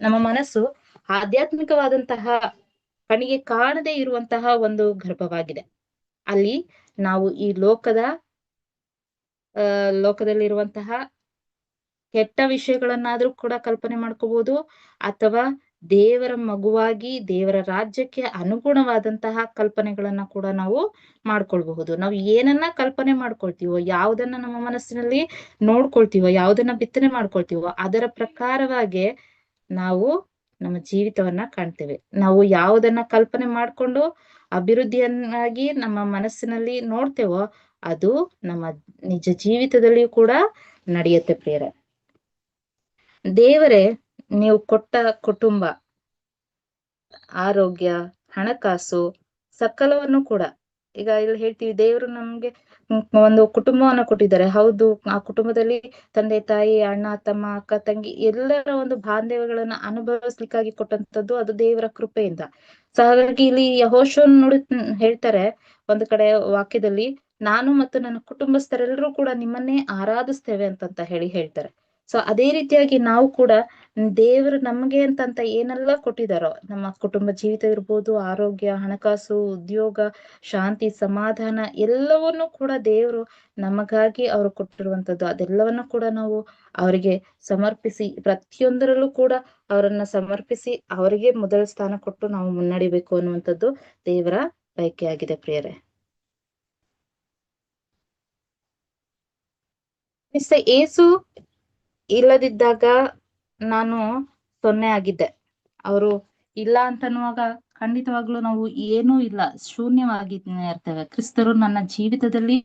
ನಮ್ಮ ಮನಸ್ಸು ಆಧ್ಯಾತ್ಮಿಕವಾದಂತಹ ಕಣ್ಣಿಗೆ ಕಾಣದೇ ಇರುವಂತಹ ಒಂದು ಗರ್ಭವಾಗಿದೆ. ಅಲ್ಲಿ ನಾವು ಈ ಲೋಕದ, ಆ, ಲೋಕದಲ್ಲಿರುವಂತಹ ಕೆಟ್ಟ ವಿಷಯಗಳನ್ನಾದ್ರೂ ಕೂಡ ಕಲ್ಪನೆ ಮಾಡ್ಕೋಬಹುದು ಅಥವಾ ದೇವರ ಮಗುವಾಗಿ ದೇವರ ರಾಜ್ಯಕ್ಕೆ ಅನುಗುಣವಾದಂತಹ ಕಲ್ಪನೆಗಳನ್ನ ಕೂಡ ನಾವು ಮಾಡ್ಕೊಳ್ಬಹುದು. ನಾವು ಏನನ್ನ ಕಲ್ಪನೆ ಮಾಡ್ಕೊಳ್ತೀವೋ, ಯಾವುದನ್ನ ನಮ್ಮ ಮನಸ್ಸಿನಲ್ಲಿ ನೋಡ್ಕೊಳ್ತೀವೋ, ಯಾವುದನ್ನ ಬಿತ್ತನೆ ಮಾಡ್ಕೊಳ್ತೀವೋ, ಅದರ ಪ್ರಕಾರವಾಗಿ ನಾವು ನಮ್ಮ ಜೀವಿತವನ್ನ ಕಾಣ್ತೇವೆ. ನಾವು ಯಾವುದನ್ನ ಕಲ್ಪನೆ ಮಾಡ್ಕೊಂಡು ಅಭಿವೃದ್ಧಿಯನ್ನಾಗಿ ನಮ್ಮ ಮನಸ್ಸಿನಲ್ಲಿ ನೋಡ್ತೇವೋ, ಅದು ನಮ್ಮ ನಿಜ ಜೀವಿತದಲ್ಲಿಯೂ ಕೂಡ ನಡೆಯುತ್ತೆ ಪ್ರಿಯರೇ. ದೇವರೇ, ನೀವು ಕೊಟ್ಟ ಕುಟುಂಬ, ಆರೋಗ್ಯ, ಹಣಕಾಸು, ಸಕಲವನ್ನು ಕೂಡ. ಈಗ ಇಲ್ಲಿ ಹೇಳ್ತೀವಿ, ದೇವರು ನಮ್ಗೆ ಒಂದು ಕುಟುಂಬವನ್ನ ಕೊಟ್ಟಿದ್ದಾರೆ. ಹೌದು, ಆ ಕುಟುಂಬದಲ್ಲಿ ತಂದೆ, ತಾಯಿ, ಅಣ್ಣ, ತಮ್ಮ, ಅಕ್ಕ, ತಂಗಿ ಎಲ್ಲರ ಒಂದು ಬಾಂಧವ್ಯಗಳನ್ನ ಅನುಭವಿಸ್ಲಿಕ್ಕಾಗಿ ಕೊಟ್ಟಂತದ್ದು ಅದು ದೇವರ ಕೃಪೆಯಿಂದ. ಸೊ ಹಾಗಾಗಿ ಇಲ್ಲಿ ಯಹೋಶನ್ ನೋಡಿ ಹೇಳ್ತಾರೆ ಒಂದು ಕಡೆ ವಾಕ್ಯದಲ್ಲಿ, ನಾನು ಮತ್ತು ನನ್ನ ಕುಟುಂಬಸ್ಥರೆಲ್ಲರೂ ಕೂಡ ನಿಮ್ಮನ್ನೇ ಆರಾಧಿಸ್ತೇವೆ ಅಂತಂತ ಹೇಳಿ ಹೇಳ್ತಾರೆ. ಸೊ ಅದೇ ರೀತಿಯಾಗಿ ನಾವು ಕೂಡ ದೇವರು ನಮ್ಗೆ ಅಂತಂತ ಏನೆಲ್ಲ ಕೊಟ್ಟಿದಾರೋ ನಮ್ಮ ಕುಟುಂಬ ಜೀವಿತ ಇರ್ಬೋದು, ಆರೋಗ್ಯ, ಹಣಕಾಸು, ಉದ್ಯೋಗ, ಶಾಂತಿ, ಸಮಾಧಾನ ಎಲ್ಲವನ್ನೂ ಕೂಡ ದೇವರು ನಮಗಾಗಿ ಅವರು ಕೊಟ್ಟಿರುವಂತದ್ದು ಅದೆಲ್ಲವನ್ನು ಕೂಡ ನಾವು ಅವರಿಗೆ ಸಮರ್ಪಿಸಿ, ಪ್ರತಿಯೊಂದರಲ್ಲೂ ಕೂಡ ಅವರನ್ನ ಸಮರ್ಪಿಸಿ ಅವರಿಗೆ ಮೊದಲ ಸ್ಥಾನ ಕೊಟ್ಟು ನಾವು ಮುನ್ನಡಿಬೇಕು ಅನ್ನುವಂಥದ್ದು ದೇವರ ಬಯಕೆಯಾಗಿದೆ ಪ್ರಿಯರೇ. ಮಿಸ್ಟರ್ ಏಸು ಇಲ್ಲದಿದ್ದಾಗ ನಾನು ಸೊನ್ನೆ ಆಗಿದ್ದೆ. ಅವರು ಇಲ್ಲ ಅಂತ ಅನ್ನುವಾಗ ಖಂಡಿತವಾಗ್ಲೂ ನಾವು ಏನೂ ಇಲ್ಲ ಶೂನ್ಯವಾಗಿ ಇರ್ತೇವೆ. ಕ್ರಿಸ್ತರು ನನ್ನ ಜೀವಿತದಲ್ಲಿ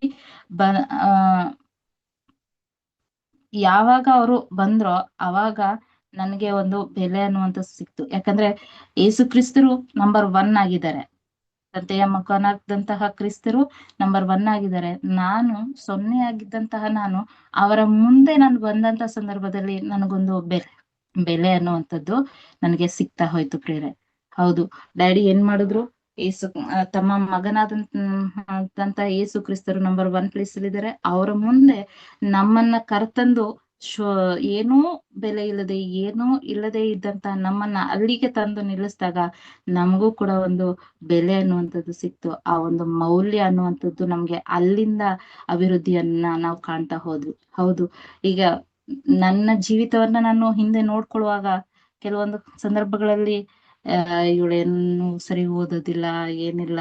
ಬ ಯಾವಾಗ ಅವರು ಬಂದ್ರೋ ಅವಾಗ ನನಗೆ ಒಂದು ಬೆಲೆ ಅನ್ನುವಂತ ಸಿಕ್ತು. ಯಾಕಂದ್ರೆ ಏಸು ಕ್ರಿಸ್ತರು ನಂಬರ್ ಒನ್ ಆಗಿದ್ದಾರೆ. ತಂದೆಯ ಮಗನಾದಂತಹ ಕ್ರಿಸ್ತರು ನಂಬರ್ ಒನ್ ಆಗಿದ್ದಾರೆ. ನಾನು ಸೊನ್ನೆ ಆಗಿದ್ದಂತಹ ನಾನು ಅವರ ಮುಂದೆ ನಾನು ಬಂದಂತ ಸಂದರ್ಭದಲ್ಲಿ ನನಗೊಂದು ಬೆಲೆ ಬೆಲೆ ಅನ್ನುವಂಥದ್ದು ನನಗೆ ಸಿಗ್ತಾ ಹೋಯ್ತು ಪ್ರೇರೆ ಹೌದು, ಡ್ಯಾಡಿ ಏನ್ ಮಾಡಿದ್ರು? ಏಸು ತಮ್ಮ ಮಗನಾದಂತ ಏಸು ಕ್ರಿಸ್ತರು ನಂಬರ್ ಒನ್ ಪ್ಲೇಸ್ ಅಲ್ಲಿ ಇದ್ದಾರೆ ಅವರ ಮುಂದೆ ನಮ್ಮನ್ನ ಕರೆತಂದು ಶೋ, ಏನೂ ಬೆಲೆ ಇಲ್ಲದೆ, ಏನೂ ಇಲ್ಲದೆ ಇದ್ದಂತ ನಮ್ಮನ್ನ ಅಲ್ಲಿಗೆ ತಂದು ನಿಲ್ಲಿಸಿದಾಗ ನಮಗೂ ಕೂಡ ಒಂದು ಬೆಲೆ ಅನ್ನುವಂಥದ್ದು ಸಿಕ್ತು. ಆ ಒಂದು ಮೌಲ್ಯ ಅನ್ನುವಂಥದ್ದು ನಮ್ಗೆ ಅಲ್ಲಿಂದ ಅಭಿವೃದ್ಧಿಯನ್ನ ನಾವು ಕಾಣ್ತಾ ಹೋದ್ವಿ. ಹೌದು. ಈಗ ನನ್ನ ಜೀವಿತವನ್ನ ನಾನು ಹಿಂದೆ ನೋಡ್ಕೊಳ್ಳುವಾಗ ಕೆಲವೊಂದು ಸಂದರ್ಭಗಳಲ್ಲಿ ಆ ಇವಳೇನು ಸರಿ ಓದೋದಿಲ್ಲ, ಏನಿಲ್ಲ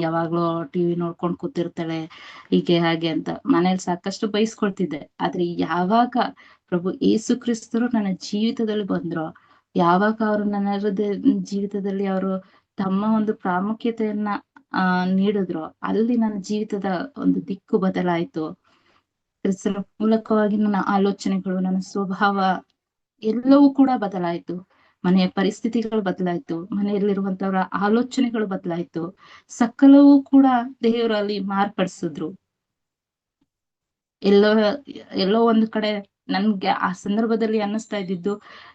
ಯಾವಾಗ್ಲೂ ಟಿವಿ ನೋಡ್ಕೊಂಡ್ ಕೂತಿರ್ತಾಳೆ, ಹೀಗೆ, ಹಾಗೆ ಅಂತ. ಮನೇಲಿ ಸಾಕಷ್ಟು ಬೈಸ್ಕೊಳ್ತಿದ್ದೆ ಆದ್ರೆ ಯಾವಾಗ ಪ್ರಭು ಏಸು ಕ್ರಿಸ್ತರು ನನ್ನ ಜೀವಿತದಲ್ಲಿ ಬಂದ್ರು, ಯಾವಾಗ ಅವರು ನನ್ನ ಹೃದಯ, ಜೀವಿತದಲ್ಲಿ ಅವರು ತಮ್ಮ ಒಂದು ಪ್ರಾಮುಖ್ಯತೆಯನ್ನ, ಆ, ನೀಡಿದ್ರು, ಅಲ್ಲಿ ನನ್ನ ಜೀವಿತದ ಒಂದು ದಿಕ್ಕು ಬದಲಾಯ್ತು. ಕ್ರಿಸ್ತನ ಮೂಲಕವಾಗಿ ನನ್ನ ಆಲೋಚನೆಗಳು, ನನ್ನ ಸ್ವಭಾವ ಎಲ್ಲವೂ ಕೂಡ ಬದಲಾಯ್ತು. ಮನೆಯ ಪರಿಸ್ಥಿತಿಗಳು ಬದಲಾಯ್ತು, ಮನೆಯಲ್ಲಿರುವಂತವರ ಆಲೋಚನೆಗಳು ಬದಲಾಯ್ತು, ಸಕಲವೂ ಕೂಡ ದೇವರಲ್ಲಿ ಮಾರ್ಪಡಿಸಿದ್ರು. ಎಲ್ಲೋ ಎಲ್ಲೋ ಒಂದ್ ಕಡೆ ನನ್ಗೆ ಆ ಸಂದರ್ಭದಲ್ಲಿ ಅನ್ನಿಸ್ತಾ ಇದ್ದಿದ್ದು,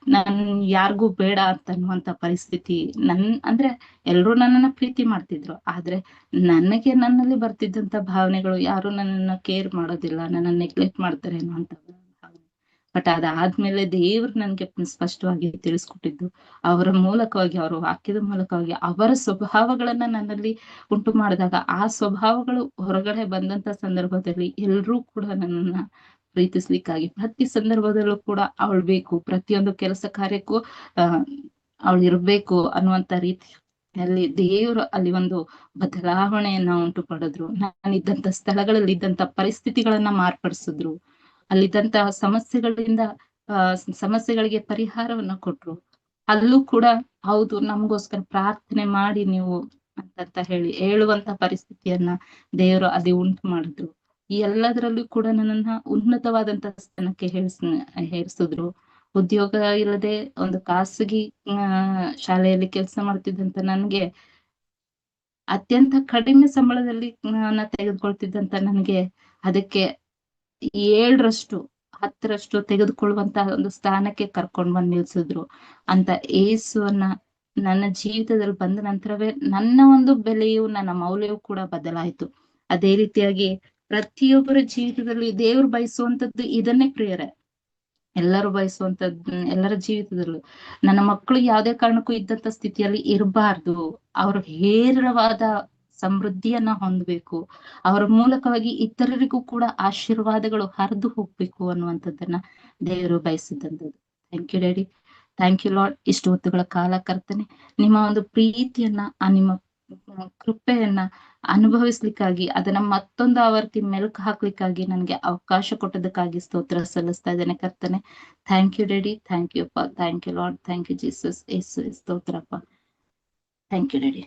ನನ್ ಯಾರಿಗೂ ಬೇಡ ಅಂತ ಅನ್ನುವಂತ ಪರಿಸ್ಥಿತಿ. ನನ್, ಅಂದ್ರೆ ಎಲ್ರು ನನ್ನನ್ನ ಪ್ರೀತಿ ಮಾಡ್ತಿದ್ರು. ಆದ್ರೆ ನನಗೆ ನನ್ನಲ್ಲಿ ಬರ್ತಿದ್ದಂತ ಭಾವನೆಗಳು ಯಾರು ನನ್ನನ್ನ ಕೇರ್ ಮಾಡೋದಿಲ್ಲ ನನ್ನ ನೆಗ್ಲೆಕ್ಟ್ ಮಾಡ್ತಾರೆ ಅನ್ನುವಂತ ಬಟ್ ಅದಾದ್ಮೇಲೆ ದೇವ್ರು ನನ್ಗೆ ಸ್ಪಷ್ಟವಾಗಿ ತಿಳಿಸ್ಕೊಟ್ಟಿದ್ದು. ಅವರ ಮೂಲಕವಾಗಿ, ಅವರ ವಾಕ್ಯದ ಮೂಲಕವಾಗಿ, ಅವರ ಸ್ವಭಾವಗಳನ್ನ ನನ್ನಲ್ಲಿ ಉಂಟು ಮಾಡಿದಾಗ, ಆ ಸ್ವಭಾವಗಳು ಹೊರಗಡೆ ಬಂದಂತ ಸಂದರ್ಭದಲ್ಲಿ ಎಲ್ರೂ ಕೂಡ ನನ್ನನ್ನ ಪ್ರೀತಿಸ್ಲಿಕ್ಕಾಗಿ, ಪ್ರತಿ ಸಂದರ್ಭದಲ್ಲೂ ಕೂಡ ಅವಳು ಬೇಕು, ಪ್ರತಿಯೊಂದು ಕೆಲಸ ಕಾರ್ಯಕ್ಕೂ ಅಹ್ ಅವಳು ಇರ್ಬೇಕು ಅನ್ನುವಂತ ರೀತಿ ಅಲ್ಲಿ ದೇವರು ಅಲ್ಲಿ ಒಂದು ಬದಲಾವಣೆಯನ್ನ ಉಂಟು ಪಡೆದ್ರು. ನಾನಿದ್ದಂತ ಸ್ಥಳಗಳಲ್ಲಿ ಇದ್ದಂತ ಪರಿಸ್ಥಿತಿಗಳನ್ನ ಮಾರ್ಪಡಿಸಿದ್ರು. ಅಲ್ಲಿದ್ದಂತಹ ಸಮಸ್ಯೆಗಳಿಂದ ಸಮಸ್ಯೆಗಳಿಗೆ ಪರಿಹಾರವನ್ನ ಕೊಟ್ರು. ಅಲ್ಲೂ ಕೂಡ ಹೌದು, ನಮಗೋಸ್ಕರ ಪ್ರಾರ್ಥನೆ ಮಾಡಿ ನೀವು ಅಂತಂತ ಹೇಳಿ ಹೇಳುವಂತ ಪರಿಸ್ಥಿತಿಯನ್ನ ದೇವರು ಅಲ್ಲಿ ಉಂಟು ಮಾಡಿದ್ರು. ಈ ಎಲ್ಲದರಲ್ಲೂ ಕೂಡ ನನ್ನನ್ನ ಉನ್ನತವಾದಂತ ಸ್ಥಾನಕ್ಕೆ ಹೇರ್ಸ್ ಹೇರಿಸಿದ್ರು. ಉದ್ಯೋಗ ಇಲ್ಲದೆ ಒಂದು ಖಾಸಗಿ ಶಾಲೆಯಲ್ಲಿ ಕೆಲಸ ಮಾಡ್ತಿದ್ದಂತ ನನ್ಗೆ ಅತ್ಯಂತ ಕಡಿಮೆ ಸಂಬಳದಲ್ಲಿ ನನ್ನ ತೆಗೆದುಕೊಳ್ತಿದ್ದಂತ ನನಗೆ ಅದಕ್ಕೆ ಏಳರಷ್ಟು, ಹತ್ತರಷ್ಟು ತೆಗೆದುಕೊಳ್ಳುವಂತಹ ಒಂದು ಸ್ಥಾನಕ್ಕೆ ಕರ್ಕೊಂಡು ಬಂದು ನಿಲ್ಸಿದ್ರು. ಅಂತ ಏಸುವನ್ನ ನನ್ನ ಜೀವಿತದಲ್ಲಿ ಬಂದ ನಂತರವೇ ನನ್ನ ಒಂದು ಬೆಲೆಯು, ನನ್ನ ಮೌಲ್ಯವು ಕೂಡ ಬದಲಾಯಿತು. ಅದೇ ರೀತಿಯಾಗಿ ಪ್ರತಿಯೊಬ್ಬರ ಜೀವಿತದಲ್ಲಿ ದೇವ್ರು ಬಯಸುವಂತದ್ದು ಇದನ್ನೇ ಪ್ರಿಯರೇ. ಎಲ್ಲರೂ ಬಯಸುವಂತದ್ದು ಎಲ್ಲರ ಜೀವಿತದಲ್ಲೂ. ನನ್ನ ಮಕ್ಕಳು ಯಾವುದೇ ಕಾರಣಕ್ಕೂ ಇದ್ದಂತ ಸ್ಥಿತಿಯಲ್ಲಿ ಇರಬಾರ್ದು. ಅವರು ಹೇರಳವಾದ ಸಮೃದ್ಧಿಯನ್ನ ಹೊಂದಬೇಕು. ಅವರ ಮೂಲಕವಾಗಿ ಇತರರಿಗೂ ಕೂಡ ಆಶೀರ್ವಾದಗಳು ಹರಿದು ಹೋಗ್ಬೇಕು ಅನ್ನುವಂಥದ್ದನ್ನ ದೇವರು ಬಯಸಿದಂಥದ್ದು. Thank you daddy thank you Lord ಇಷ್ಟು ಹೊತ್ತುಗಳ ಕಾಲ ಕರ್ತನೆ, ನಿಮ್ಮ ಒಂದು ಪ್ರೀತಿಯನ್ನ, ಆ ನಿಮ್ಮ ಕೃಪೆಯನ್ನ ಅನುಭವಿಸ್ಲಿಕ್ಕಾಗಿ, ಅದನ್ನ ಮತ್ತೊಂದು ಆವರ್ತಿ ಮೆಲುಕು ಹಾಕ್ಲಿಕ್ಕಾಗಿ ನನ್ಗೆ ಅವಕಾಶ ಕೊಟ್ಟದಕ್ಕಾಗಿ ಸ್ತೋತ್ರ ಸಲ್ಲಿಸ್ತಾ ಇದ್ದೇನೆ ಕರ್ತನೆ. Thank you daddy thank you ಅಪ್ಪ thank you Lord thank you Jesus yes ಸ್ತೋತ್ರಪ್ಪ. Thank you daddy